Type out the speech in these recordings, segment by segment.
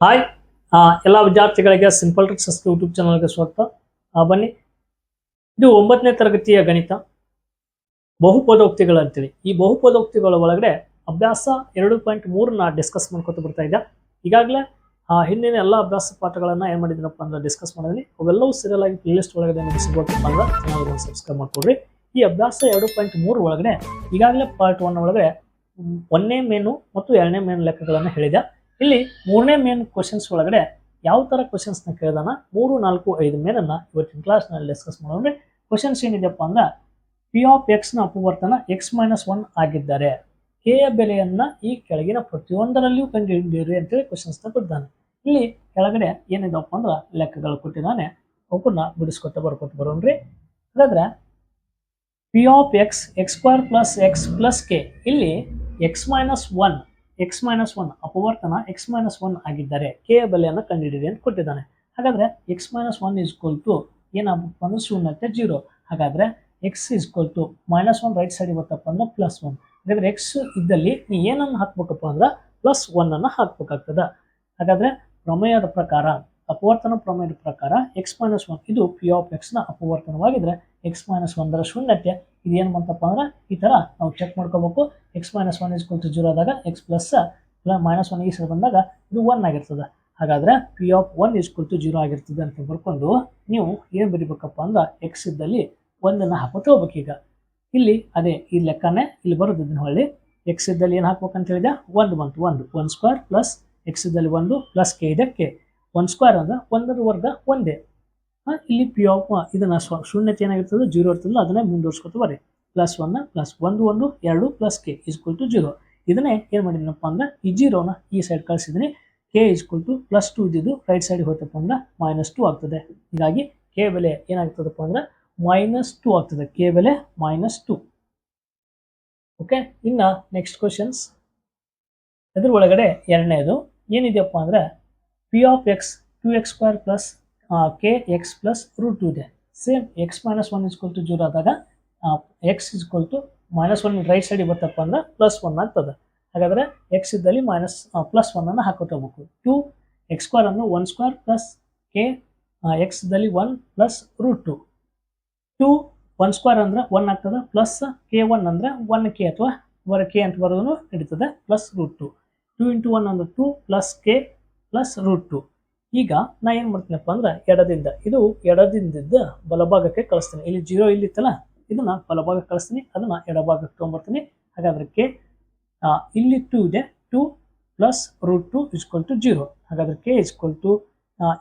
Hi ಎಲ್ಲ ವಿದ್ಯಾರ್ಥಿಗಳಿಗೆ simple tricks YouTube ಚಾನಲ್ಗೆ ಸ್ವಾಗತ. ಬನ್ನಿ. ಇದು ಒಂಬತ್ತನೇ ತರಗತಿಯ ಗಣಿತ. ಬಹುಪದೋಕ್ತಿಗಳು ಅಂತೇಳಿ. ಈ ಬಹುಪದೋಕ್ತಿಗಳ ಒಳಗಡೆ ಅಭ್ಯಾಸ ಎರಡು ಪಾಯಿಂಟ್ ಮೂರನ್ನ ಡಿಸ್ಕಸ್ ಮಾಡ್ಕೊತ ಬರ್ತಾ ಇದ್ದೆ. ಈಗಾಗಲೇ ಹಿಂದಿನ ಎಲ್ಲ ಅಭ್ಯಾಸ ಪಾಠಗಳನ್ನು ಏನು ಮಾಡಿದ್ದೀನಪ್ಪ ಅಂದ್ರೆ ಡಿಸ್ಕಸ್ ಮಾಡಿದ್ವಿ. ಅವೆಲ್ಲವೂ ಸೀರಿಯಲ್ ಆಗಿ ಪ್ಲೇ ಲಿಸ್ಟ್ ಒಳಗಡೆ ನಿಮಗೆ ಸಿಗೋದಪ್ಪ ಅಂದ್ರೆ ಚಾನಲ್ ಸಬ್ಸ್ಕ್ರೈಬ್ ಮಾಡ್ಕೊಡ್ರಿ. ಈ ಅಭ್ಯಾಸ ಎರಡು ಪಾಯಿಂಟ್ ಮೂರು ಒಳಗಡೆ ಈಗಾಗಲೇ ಪಾರ್ಟ್ ಒನ್ ಒಳಗಡೆ ಒಂದನೇ ಮೇನು ಮತ್ತು ಎರಡನೇ ಮೇನು ಲೆಕ್ಕಗಳನ್ನು ಹೇಳಿದೆ ಇಲ್ಲಿ ಮೂರನೇ ಮೇನ್ ಕ್ವಶನ್ಸ್ ಒಳಗಡೆ ಯಾವ ತರ ಕ್ವಶನ್ಸ್ನ ಕೇಳಿದಾನ? ಮೂರು, ನಾಲ್ಕು, ಐದು ಮೇಲನ್ನು ಇವತ್ತಿನ ಕ್ಲಾಸ್ನಲ್ಲಿ ಡಿಸ್ಕಸ್ ಮಾಡೋಣ ಕ್ವಶನ್ಸ್ ಏನಿದೆಯಪ್ಪ ಅಂದ್ರೆ ಪಿ ಆಫ್ ಎಕ್ಸ್ನ ಅಪವರ್ತನ ಎಕ್ಸ್ ಮೈನಸ್ ಒನ್ ಆಗಿದ್ದಾರೆ ಕೆ ಯ ಬೆಲೆಯನ್ನ ಈ ಕೆಳಗಿನ ಪ್ರತಿಯೊಂದರಲ್ಲಿಯೂ ಕಂಡುಹಿಡಿಯಿರಿ ಅಂತೇಳಿ ಕ್ವಶನ್ಸ್ನ ಕೊಟ್ಟಿದ್ದಾನೆ. ಇಲ್ಲಿ ಕೆಳಗಡೆ ಏನಿದಪ್ಪ ಅಂದ್ರೆ ಲೆಕ್ಕಗಳು ಕೊಟ್ಟಿದ್ದಾನೆ. ಅವನ್ನ ಬಿಡಿಸ್ಕೊತ ಬರ್ಕೊತ ಬರೋಣ್ರಿ. ಹಾಗಾದ್ರೆ P of x x square plus x plus K ಇಲ್ಲಿ x minus one x minus one ಅಪವರ್ತನ X minus one ಆಗಿದ್ದಾರೆ ಕೆ ಬೆಲೆಯನ್ನು ಕಂಡುಹಿಡಿಯಿರಿ ಅಂತ ಕೊಟ್ಟಿದ್ದಾನೆ. ಹಾಗಾದರೆ x minus one is to ಏನಾಗಬೇಕು ಅಂದರೆ ಶೂನ್ಯತೆ ಜೀರೋ ಹಾಗಾದರೆ x is to minus one right side ಇವತ್ತಪ್ಪ ಅಂದ್ರೆ ಪ್ಲಸ್ ಒನ್ ಹಾಗಾದರೆ ಎಕ್ಸ್ ಇದ್ದಲ್ಲಿ ನೀ ಏನನ್ನು ಹಾಕ್ಬೇಕಪ್ಪ ಅಂದ್ರೆ ಪ್ಲಸ್ ಒನ್ನನ್ನು ಹಾಕ್ಬೇಕಾಗ್ತದೆ. ಹಾಗಾದ್ರೆ ಪ್ರಮೇಯದ ಪ್ರಕಾರ ಅಪವರ್ತನ ಪ್ರಮೇಯದ ಪ್ರಕಾರ ಎಕ್ಸ್ ಮೈನಸ್ ಒನ್ ಇದು ಪಿ ಆಫ್ ಎಕ್ಸ್ನ ನ ಅಪವರ್ತನವಾಗಿದ್ರೆ ಎಕ್ಸ್ ಮೈನಸ್ ಒಂದರ ಶೂನ್ಯತೆ, ಇದೇನು ಬಂತಪ್ಪ ಅಂದ್ರೆ ಈ ಥರ ನಾವು ಚೆಕ್ ಮಾಡ್ಕೋಬೇಕು. X minus one is to zero ಆದಾಗ ಎಕ್ಸ್ ಪ್ಲಸ್ ಮೈನಸ್ ಒನ್ ಈ ಬಂದಾಗ ಇದು ಒನ್ ಆಗಿರ್ತದೆ. ಹಾಗಾದ್ರೆ P of one is to zero ಆಗಿರ್ತದೆ ಅಂತ ಬರ್ಕೊಂಡು ನೀವು ಏನು ಬರೀಬೇಕಪ್ಪ ಅಂದ್ರೆ ಎಕ್ಸ್ ಇದ್ದಲ್ಲಿ ಒಂದನ್ನು ಹಾಕೋತ ಹೋಗ್ಬೇಕೀಗ. ಇಲ್ಲಿ ಅದೇ ಈ ಲೆಕ್ಕನೇ ಇಲ್ಲಿ ಬರೋದು ಇದನ್ನ ಹೊಳ್ಳಿ. ಎಕ್ಸ್ ಇದ್ದಲ್ಲಿ ಏನು ಹಾಕ್ಬೇಕಂತ ಹೇಳಿದೆ ಒಂದು ಬಂತು, ಒಂದು. ಒನ್ ಸ್ಕ್ವೇರ್ ಪ್ಲಸ್ ಎಕ್ಸ್ ಇದ್ದಲ್ಲಿ ಒಂದು ಪ್ಲಸ್ ಕೆ ಇದೆ ಕೆ ಒನ್ ಸ್ಕ್ವೇರ್ ಅಂದ್ರೆ ಒಂದರ ವರ್ಗ ಒಂದೇ. ಹಾಂ, ಇಲ್ಲಿ ಪಿ ಆಫ್ ಇದನ್ನ ಸ್ವ- ಶೂನ್ಯತೆ ಏನಾಗಿರ್ತದೆ? ಜೀರೋ ಇರ್ತದಲ್ಲ, ಅದನ್ನೇ ಮುಂದುವರ್ಸ್ಕೊತ ಬರ್ರಿ. ಪ್ಲಸ್ ಒನ್ ಪ್ಲಸ್ ಒಂದು ಒಂದು, ಎರಡು plus k is equal to zero ಇದನ್ನೇ ಏನು ಮಾಡಿದ್ನಪ್ಪ ಅಂದ್ರೆ, ಈ ಜೀರೋನ ಈ side ಕಳಿಸಿದ್ದೀನಿ k is equal to plus two ಇದ್ದಿದ್ದು ರೈಟ್ ಸೈಡ್ ಹೋಯ್ತಪ್ಪ ಅಂದ್ರೆ ಮೈನಸ್ ಟು ಆಗ್ತದೆ. ಹೀಗಾಗಿ ಕೆ ಬೆಲೆ ಏನಾಗ್ತದಪ್ಪ ಅಂದ್ರೆ ಮೈನಸ್ ಟು ಆಗ್ತದೆ. ಕೆ ಬೆಲೆ ಮೈನಸ್ ಟು ಓಕೆ ಇನ್ನ ನೆಕ್ಸ್ಟ್ ಕ್ವಶನ್ಸ್ ಇದ್ರ ಒಳಗಡೆ ಎರಡನೇದು ಏನಿದೆಯಪ್ಪ ಅಂದ್ರೆ P of x to x square plus K x plus root two ಇದೆ same x minus one is equal to zero ಆದಾಗ x is equal to minus one right ಸೈಡಿಗೆ ಬರ್ತಪ್ಪ ಅಂದ್ರೆ ಪ್ಲಸ್ ಒನ್ ಆಗ್ತದೆ. ಹಾಗಾದ್ರೆ ಎಕ್ಸ್ ಇದ್ದಲ್ಲಿ ಮೈನಸ್ ಪ್ಲಸ್ ಒನ್ನನ್ನು ಹಾಕೋತ ಹೋಗ್ಬೇಕು ಟು ಎಕ್ಸ್ ಸ್ಕ್ವೇರ್ ಅಂದ್ರೆ one square plus K x ಇದ್ದಲ್ಲಿ one plus root two two one square ಅಂದ್ರೆ ಒನ್ ಆಗ್ತದೆ ಪ್ಲಸ್ ಕೆ ಒನ್ ಅಂದ್ರೆ ಒನ್ ಕೆ ಅಥವಾ ಬರ ಕೆ ಅಂತ ಬರೋದು ನಡೀತದೆ plus root two two into one ಅಂದ್ರೆ two plus K plus root two ಈಗ ನಾ ಏನು ಮಾಡ್ತೀನಪ್ಪ ಅಂದ್ರೆ ಎಡದಿಂದ, ಇದು ಎಡದಿಂದಿದ್ದ ಬಲಭಾಗಕ್ಕೆ ಕಳಿಸ್ತೀನಿ. ಇಲ್ಲಿ ಜೀರೋ ಇಲ್ಲಿತ್ತಲ್ಲ, ಇದನ್ನ ಬಲಭಾಗಕ್ಕೆ ಕಳಿಸ್ತೀನಿ, ಅದನ್ನ ಎಡಭಾಗಕ್ಕೆ ತೊಗೊಂಬರ್ತೀನಿ. ಹಾಗಾದ್ರೆ ಕೆ ಇಲ್ಲಿ ಟೂ ಇದೆ. Two plus root two is equal to zero ಹಾಗಾದ್ರೆ ಕೆ ಇಸ್ಕೊಲ್ ಟು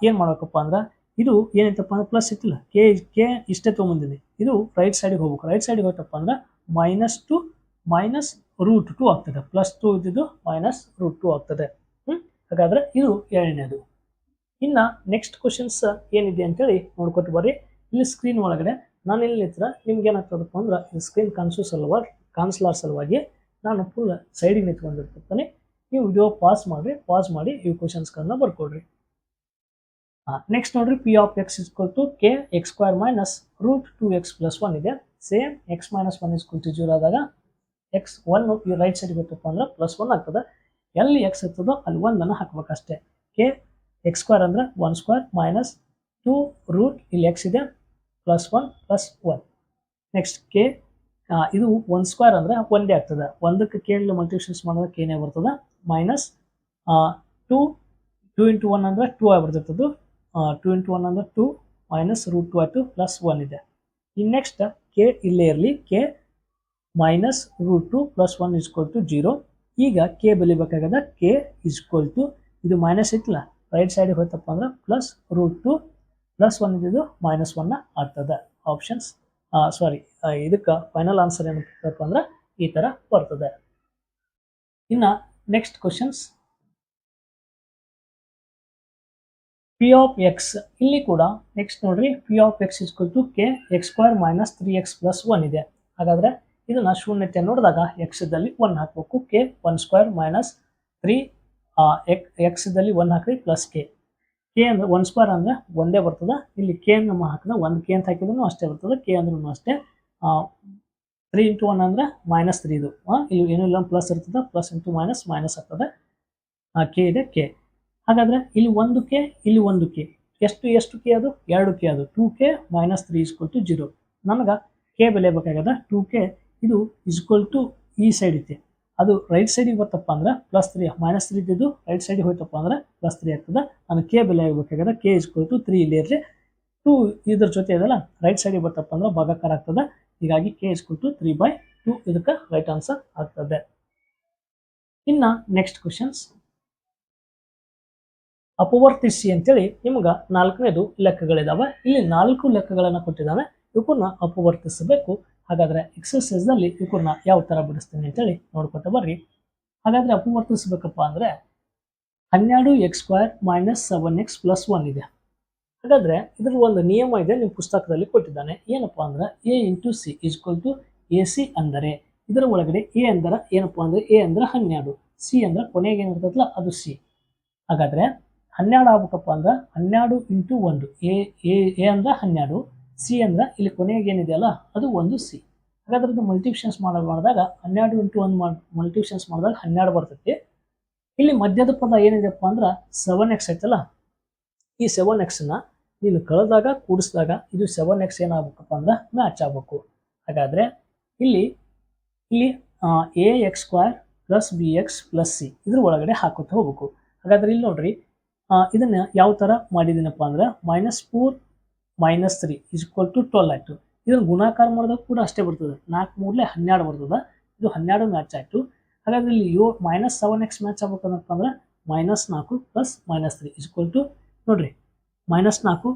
ಏನು ಮಾಡ್ಬೇಕಪ್ಪ ಅಂದ್ರೆ, ಇದು ಏನಿತ್ತಪ್ಪ ಅಂದ್ರೆ ಪ್ಲಸ್ ಇತ್ತಿಲ್ಲ. ಕೆ ಕೆ ಇಷ್ಟೇ ತೊಗೊಂಬಂದಿನಿ. ಇದು ರೈಟ್ ಸೈಡಿಗೆ ಹೋಗ್ಬೇಕು. ರೈಟ್ ಸೈಡಿಗೆ ಹೋಯ್ತಪ್ಪ ಅಂದ್ರೆ minus two minus root two ಆಗ್ತದೆ. ಪ್ಲಸ್ ಟು ಇದ್ದಿದ್ದು ಮೈನಸ್ ರೂಟ್ ಟು ಆಗ್ತದೆ. ಹಾಗಾದ್ರೆ ಇದು ಎರಡನೇದು. ಇನ್ನ ನೆಕ್ಸ್ಟ್ ಕ್ವಶನ್ಸ್ ಏನಿದೆ ಅಂತೇಳಿ ನೋಡ್ಕೊತ ಬರ್ರಿ. ಇಲ್ಲಿ ಸ್ಕ್ರೀನ್ ಒಳಗಡೆ ನಾನು ಇಲ್ಲಿ ನಿಂತ್ರ ನಿಮ್ಗೆ ಏನಾಗ್ತದಪ್ಪ ಅಂದ್ರೆ ಈ ಸ್ಕ್ರೀನ್ ಕಾಣಿಸೋ ಸಲುವಾಗಿ, ಕಾಣಿಸ್ಲಾರ ಸಲುವಾಗಿ ನಾನು ಫುಲ್ ಸೈಡಿಗೆ ನಿಂತ್ಕೊಂಡಿರ್ತಿರ್ತಾನೆ ನೀವು ವಿಡಿಯೋ ಪಾಸ್ ಮಾಡಿರಿ ಪಾಸ್ ಮಾಡಿ ಈ ಕ್ವಶನ್ಸ್ಗಳನ್ನ ಬರ್ಕೊಡ್ರಿ. ನೆಕ್ಸ್ಟ್ ನೋಡ್ರಿ P of x is equal to K x square minus root two x plus one ಇದೆ. Same x minus one is equal to zero ಆದಾಗ ಎಕ್ಸ್ ಒನ್ ಈ ರೈಟ್ ಸೈಡ್ ಗೊತ್ತಪ್ಪ ಅಂದ್ರೆ ಪ್ಲಸ್ ಒನ್ ಆಗ್ತದೆ. ಎಲ್ಲಿ ಎಕ್ಸ್ ಇರ್ತದೋ ಅಲ್ಲಿ ಒಂದನ್ನು ಹಾಕ್ಬೇಕಷ್ಟೇ. ಕೆ ಎಕ್ಸ್ ಸ್ಕ್ವೇರ್ ಅಂದರೆ one square minus two root ಇಲ್ಲಿ ಎಕ್ಸ್ ಇದೆ plus one plus one next K ಇದು ಒನ್ ಸ್ಕ್ವೇರ್ ಅಂದರೆ ಒಂದೇ ಆಗ್ತದೆ. ಒಂದಕ್ಕೆ ಕೆ ಮಲ್ಟಿಪ್ಲಿಕೇಶನ್ಸ್ ಮಾಡಿದ್ರೆ ಕೆನೇ ಬರ್ತದೆ minus two two into one ಅಂದರೆ ಟೂ ಆಗಿಬಿಡ್ತಿರ್ತದ್ದು. ಟೂ ಇಂಟು ಒನ್ ಅಂದರೆ ಟೂ ಮೈನಸ್ ರೂಟ್ ಟು ಆಯಿತು ಪ್ಲಸ್ ಒನ್ ಇದೆ. ಇನ್ನು ನೆಕ್ಸ್ಟ್ ಕೆ ಇಲ್ಲೇ ಇರಲಿ k minus root two plus one is equal to zero ಈಗ ಕೆ ಬಲಿಬೇಕಾಗದ ಕೆ ಇಸ್ಕೊಲ್ ಟು ಇದು ಮೈನಸ್ ಇತ್ತಲ್ಲ ರೈಟ್ ಸೈಡಿಗೆ ಹೋಯ್ತಪ್ಪ ಅಂದ್ರೆ plus root two plus one ಇದ್ದಿದ್ದು ಮೈನಸ್ ಒನ್ನ ಆಗ್ತದೆ. ಆಪ್ಷನ್ಸ್ ಸಾರಿ ಇದಕ್ಕೆ ಫೈನಲ್ ಆನ್ಸರ್ ಏನಪ್ಪ ಅಂದ್ರೆ ಈ ಥರ ಬರ್ತದೆ. ಇನ್ನು next questions P of x ಇಲ್ಲಿ ಕೂಡ ನೆಕ್ಸ್ಟ್ ನೋಡ್ರಿ P of x is equal to K x square minus three x plus one ಇದೆ. ಹಾಗಾದ್ರೆ ಇದನ್ನ ಶೂನ್ಯತೆ ನೋಡಿದಾಗ ಎಕ್ಸ್ ಇದ್ದಲ್ಲಿ ಒನ್ ಹಾಕಬೇಕು. K one square minus three x ದಲ್ಲಿ ಒನ್ ಹಾಕ್ರಿ ಪ್ಲಸ್ ಕೆ ಕೆ ಅಂದ್ರೆ ಒನ್ ಸ್ಕ್ವೇರ್ ಅಂದ್ರೆ ಒಂದೇ ಬರ್ತದೆ. ಇಲ್ಲಿ ಕೆ ನಮ್ಮ ಹಾಕಿದ್ರೆ ಒಂದು ಕೆ ಅಂತ ಹಾಕಿದ್ರು ಅಷ್ಟೇ ಬರ್ತದೆ. ಕೆ ಅಂದ್ರೂ ಅಷ್ಟೇ. ತ್ರೀ ಇಂಟು ಒನ್ ಅಂದ್ರೆ ಮೈನಸ್ ತ್ರೀ ಇದು. ಇಲ್ಲಿ ಇಲ್ಲಿ ಏನಿಲ್ಲ ಪ್ಲಸ್ ಇರ್ತದೆ. ಪ್ಲಸ್ ಇಂಟು ಮೈನಸ್ ಮೈನಸ್ ಆಗ್ತದೆ. ಕೆ ಇದೆ ಕೆ ಹಾಗಾದ್ರೆ ಇಲ್ಲಿ ಒಂದು ಕೆ ಇಲ್ಲಿ ಒಂದು ಕೆ ಎಷ್ಟು ಎಷ್ಟು ಕೆ ಅದು? ಎರಡು ಕೆ ಅದು. Two k minus three is equal to zero ನನಗೆ ಕೆ ಬೆಲೆ ಬೇಕಾಗ್ಯದ. ಟೂ ಕೆ ಇದು ಇಸ್ಕೊಲ್ ಟು ಈ ಸೈಡ್ ಐತಿ. ಅದು ರೈಟ್ ಸೈಡಿಗೆ ಬರ್ತಪ್ಪ ಅಂದ್ರೆ ಪ್ಲಸ್ ತ್ರೀ ಮೈನಸ್ ತ್ರೀ ಇದ್ದಿದ್ದು ರೈಟ್ ಸೈಡಿಗೆ ಹೋಯ್ತಪ್ಪ ಅಂದ್ರೆ ಪ್ಲಸ್ ತ್ರೀ ಆಗ್ತದೆ. ನಾನು ಕೆ ಬೆಲೆ ಆಗಬೇಕಾದ್ರೆ ಕೆ ಇಸ್ಕೊಲ್ ಟು ತ್ರೀ ಇಲ್ಲಿ ಇರಲಿ. ಟು ಇದ್ರ ಜೊತೆ ಇದೆಲ್ಲ ರೈಟ್ ಸೈಡಿಗೆ ಬರ್ತಪ್ಪ ಅಂದ್ರೆ ಭಾಗಾಕಾರ ಆಗ್ತದೆ. ಹೀಗಾಗಿ k is equal to three by two ಇದಕ್ಕೆ ರೈಟ್ ಆನ್ಸರ್ ಆಗ್ತದೆ. ಇನ್ನ ನೆಕ್ಸ್ಟ್ ಕ್ವಶನ್ಸ್ ಅಪವರ್ತಿಸಿ ಅಂತೇಳಿ ನಿಮ್ಗೆ ನಾಲ್ಕನೇದು ಲೆಕ್ಕಗಳಿದಾವೆ. ಇಲ್ಲಿ ನಾಲ್ಕು ಲೆಕ್ಕಗಳನ್ನು ಕೊಟ್ಟಿದ್ದಾವೆ ಇವಕ್ಕನ್ನ ಅಪವರ್ತಿಸಬೇಕು. ಹಾಗಾದ್ರೆ ಎಕ್ಸಸೈಸ್ನಲ್ಲಿ ನಲ್ಲಿ ಇವಕ್ಕನ್ನ ಯಾವ ಥರ ಬಿಡಿಸ್ತೀನಿ ಅಂತೇಳಿ ನೋಡ್ಕೊತ ಬರ್ರಿ. ಹಾಗಾದರೆ ಅಪವರ್ತಿಸ್ಬೇಕಪ್ಪ ಅಂದರೆ ಹನ್ನೆರಡು x square minus seven x plus one ಇದೆ. ಹಾಗಾದ್ರೆ ಇದ್ರ ಒಂದು ನಿಯಮ ಇದೆ ನಿಮ್ಮ ಪುಸ್ತಕದಲ್ಲಿ ಕೊಟ್ಟಿದ್ದಾನೆ. ಏನಪ್ಪ ಅಂದ್ರೆ a into c is equal to a c ಅಂದರೆ ಇದರ ಒಳಗಡೆ ಎ ಅಂದರೆ ಏನಪ್ಪ ಅಂದ್ರೆ ಎ ಅಂದರೆ ಹನ್ನೆರಡು ಸಿ ಅಂದ್ರೆ ಕೊನೆಗೆ ಏನಿರ್ತದಲ್ಲ ಅದು ಸಿ ಹಾಗಾದ್ರೆ ಹನ್ನೆರಡು ಆಗ್ಬೇಕಪ್ಪ ಅಂದ್ರೆ ಹನ್ನೆರಡು ಇಂಟು ಒಂದು ಎ ಎ ಅಂದ್ರೆ ಹನ್ನೆರಡು ಸಿ ಅಂದ್ರೆ ಇಲ್ಲಿ ಕೊನೆಗೆ ಏನಿದೆಯಲ್ಲ, ಅದು ಒಂದು ಸಿ ಹಾಗಾದ್ರೆ ಇದು ಮಲ್ಟಿಪ್ಷನ್ಸ್ ಮಾಡ ಮಾಡಿದಾಗ ಹನ್ನೆರಡು ಇಂಟು ಒಂದು ಮಲ್ಟಿಪ್ಷನ್ಸ್ ಮಾಡಿದಾಗ ಹನ್ನೆರಡು ಬರ್ತೈತಿ. ಇಲ್ಲಿ ಮಧ್ಯದ ಪದ ಏನಿದೆಯಪ್ಪ ಅಂದ್ರೆ ಸೆವೆನ್ ಎಕ್ಸ್ ಐತಲ್ಲ, ಈ ಸೆವೆನ್ ಎಕ್ಸ್ನ ನೀನು ಕಳೆದಾಗ ಕೂಡಿಸಿದಾಗ ಇದು ಸೆವೆನ್ ಎಕ್ಸ್ ಏನಾಗಬೇಕಪ್ಪ ಅಂದ್ರೆ ಮ್ಯಾಚ್ ಆಗಬೇಕು. ಹಾಗಾದ್ರೆ ಇಲ್ಲಿ ಇಲ್ಲಿ a x square plus b x plus c ಇದ್ರ ಒಳಗಡೆ ಹಾಕುತ್ತಾ ಹೋಗ್ಬೇಕು. ಹಾಗಾದ್ರೆ ಇಲ್ಲಿ ನೋಡ್ರಿ ಇದನ್ನು ಇದನ್ನ ಯಾವ ಥರ ಮಾಡಿದ್ದೀನಪ್ಪ ಅಂದ್ರೆ minus four minus three equal to twelve ಆಯಿತು. ಇದನ್ನು ಗುಣಾಕಾರ ಮಾಡಿದಾಗ ಕೂಡ ಅಷ್ಟೇ ಬರ್ತದೆ. ನಾಲ್ಕು ಮೂರಲೆ ಹನ್ನೆರಡು ಬರ್ತದೆ. ಇದು ಹನ್ನೆರಡು ಮ್ಯಾಚ್ ಆಯಿತು. ಹಾಗಾದ್ರೆ ಇಲ್ಲಿ ಯೋ ಮೈನಸ್ ಸೆವೆನ್ ಎಕ್ಸ್ ಮ್ಯಾಚ್ ಆಗ್ಬೇಕಂದಪ್ಪ ಅಂದ್ರೆ ಮೈನಸ್ ನಾಲ್ಕು plus minus three equal to ನೋಡಿರಿ ಮೈನಸ್ ನಾಲ್ಕು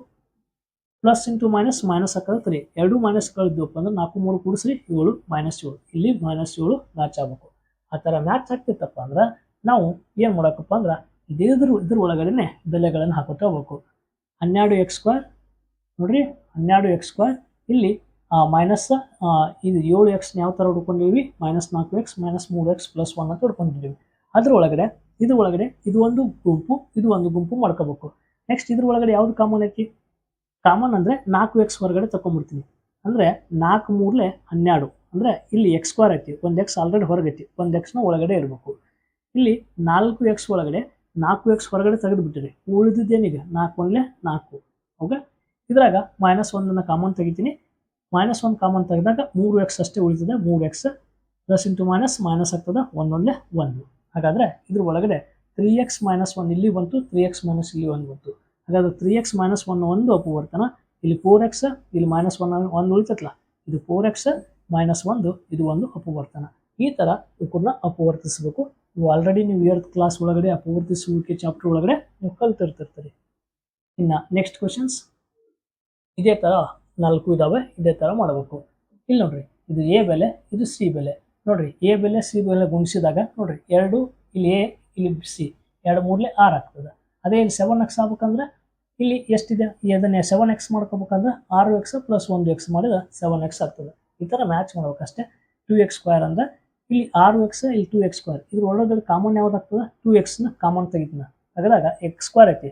ಪ್ಲಸ್ ಇಂಟು ಮೈನಸ್ ಮೈನಸ್ ಹಾಕೋದು ತ್ರೀ ಎರಡು ಮೈನಸ್ ಕಳೆದಪ್ಪ ಅಂದ್ರೆ ನಾಲ್ಕು ಮೂರು ಕೂಡಿಸ್ರಿ, ಏಳು ಮೈನಸ್ ಏಳು. ಇಲ್ಲಿ ಮೈನಸ್ ಏಳು ಮ್ಯಾಚ್ ಆಗ್ಬೇಕು. ಆ ಥರ ಮ್ಯಾಚ್ ಆಗ್ತಿತ್ತಪ್ಪ ಅಂದ್ರೆ ನಾವು ಏನು ಮಾಡೋಕಪ್ಪ ಅಂದ್ರೆ ಇದೇ ಇದ್ರ ಇದ್ರ ಒಳಗಡೆನೆ ಬೆಲೆಗಳನ್ನು ಹಾಕೋತಾ ಹೋಗ್ಬೇಕು. ಹನ್ನೆರಡು ಎಕ್ಸ್ ಸ್ಕ್ವೇರ್ ನೋಡ್ರಿ, ಹನ್ನೆರಡು ಎಕ್ಸ್ ಸ್ಕ್ವೇರ್ ಇಲ್ಲಿ ಮೈನಸ್ ಇದು ಏಳು ಎಕ್ಸ್ನ ಯಾವ ಥರ ಹುಡ್ಕೊಂಡಿದ್ವಿ ಮೈನಸ್ ನಾಲ್ಕು ಎಕ್ಸ್ ಮೈನಸ್ ಮೂರು ಎಕ್ಸ್ ಪ್ಲಸ್ ಒನ್ ಅಂತ ಹುಡ್ಕೊಂಡಿದ್ದೀವಿ. ಅದ್ರ ಒಳಗಡೆ ಇದು ಒಳಗಡೆ ಇದು ಒಂದು ಗುಂಪು, ಇದು ಒಂದು ಗುಂಪು ಮಾಡ್ಕೋಬೇಕು. ನೆಕ್ಸ್ಟ್ ಇದ್ರ ಒಳಗಡೆ ಯಾವ್ದು ಕಾಮನ್ ಐತಿ ಕಾಮನ್ ಅಂದರೆ ನಾಲ್ಕು ಎಕ್ಸ್ ಹೊರಗಡೆ ತಗೊಂಡ್ಬಿಡ್ತೀನಿ ಅಂದರೆ ನಾಲ್ಕು ಮೂರಲೆ ಹನ್ನೆರಡು. ಅಂದರೆ ಇಲ್ಲಿ ಎಕ್ಸ್ ಸ್ಕ್ವೇರ್ ಐತಿ, ಒಂದು ಎಕ್ಸ್ ಆಲ್ರೆಡಿ ಹೊರಗೈತಿ, ಒಂದು ಎಕ್ಸ್ನ ಒಳಗಡೆ ಇರಬೇಕು. ಇಲ್ಲಿ ನಾಲ್ಕು ಎಕ್ಸ್ ಒಳಗಡೆ ನಾಲ್ಕು ಎಕ್ಸ್ ಹೊರಗಡೆ ತೆಗೆದುಬಿಟ್ಟಿರಿ. ಉಳಿದಿದ್ದೇನೀಗ ನಾಲ್ಕು ಒಂದ್ಲೆ ನಾಲ್ಕು. ಓಕೆ ಇದ್ರಾಗ ಮೈನಸ್ ಒಂದನ್ನು ಕಾಮನ್ ತೆಗಿತೀನಿ. ಮೈನಸ್ ಒನ್ ಕಾಮನ್ ತೆಗೆದಾಗ ಮೂರು ಎಕ್ಸ್ ಅಷ್ಟೇ ಉಳಿತದೆ. ಮೂರು x plus into minus minus ಆಗ್ತದೆ. ಒಂದೊಂದೇ ಒಂದು. ಹಾಗಾದರೆ ಇದ್ರ ಒಳಗಡೆ ತ್ರೀ ಎಕ್ಸ್ ಮೈನಸ್ ಒನ್ ಇಲ್ಲಿ ಬಂತು ತ್ರೀ ಎಕ್ಸ್ ಮೈನಸ್ ಇಲ್ಲಿ ಒಂದು ಬಂತು. ಹಾಗಾದ್ರೆ ತ್ರೀ ಎಕ್ಸ್ ಮೈನಸ್ ಒನ್ ಒಂದು ಅಪವರ್ತನ. ಇಲ್ಲಿ ಫೋರ್ ಎಕ್ಸ್ ಇಲ್ಲಿ ಮೈನಸ್ ಒನ್ ಒಂದು ಉಳಿತೈತಲ್ಲ? ಇದು ಫೋರ್ ಎಕ್ಸ್ ಮೈನಸ್ ಒಂದು, ಇದು ಒಂದು ಅಪವರ್ತನ. ಈ ಥರ ಉಪನ ಅಪವರ್ತಿಸಬೇಕು. ನೀವು ಆಲ್ರೆಡಿ ನೀವು ಇಯರ್ ಕ್ಲಾಸ್ ಒಳಗಡೆ ಅಪವರ್ತಿಸುವಿಕೆ ಚಾಪ್ಟರ್ ಒಳಗಡೆ ನೀವು ಕಲ್ತಿರ್ತಿರ್ತೀರಿ. ಇನ್ನು ನೆಕ್ಸ್ಟ್ ಕ್ವಶನ್ಸ್ ಇದೇ ಥರ ನಾಲ್ಕು ಇದ್ದಾವೆ ಇದೇ ಥರ ಮಾಡಬೇಕು. ಇಲ್ಲಿ ನೋಡ್ರಿ, ಇದು ಎ ಬೆಲೆ, ಇದು ಸಿ ಬೆಲೆ. ನೋಡ್ರಿ, ಎ ಬೆಲೆ, ಸಿ ಬೆಲೆ ಗುಣಿಸಿದಾಗ ನೋಡ್ರಿ, ಎರಡು, ಇಲ್ಲಿ ಎ, ಇಲ್ಲಿ ಸಿ, ಎರಡು ಮೂರಲೆ ಆರು ಆಗ್ತದೆ. ಅದೇ ಇಲ್ಲಿ ಸೆವೆನ್ ಎಕ್ಸ್ ಆಗ್ಬೇಕಂದ್ರೆ ಇಲ್ಲಿ ಎಷ್ಟಿದೆ? ಇದನ್ನೇ ಸೆವೆನ್ ಎಕ್ಸ್ ಮಾಡ್ಕೋಬೇಕಂದ್ರೆ ಆರು ಎಕ್ಸ್ ಪ್ಲಸ್ ಒಂದು ಎಕ್ಸ್ ಮಾಡಿದ್ರೆ ಸೆವೆನ್ ಎಕ್ಸ್ ಆಗ್ತದೆ. ಈ ಥರ ಮ್ಯಾಚ್ ಮಾಡಬೇಕಷ್ಟೇ. ಟೂ ಎಕ್ಸ್ ಸ್ಕ್ವೇರ್ ಅಂದ್ರೆ ಇಲ್ಲಿ ಆರು ಎಕ್ಸ್ ಇಲ್ಲಿ ಟೂ ಎಕ್ಸ್ ಸ್ಕ್ವೇರ್ ಇದ್ರ ಒಳಗಡೆ ಕಾಮನ್ ಯಾವ್ದಾಗ್ತದೆ ಟೂ ಎಕ್ಸ್ನ ಕಾಮನ್ ತೆಗಿತೀನಿ. ತೆಗೆದಾಗ ಎಕ್ಸ್ ಸ್ಕ್ವೇರ್ ಐತಿ.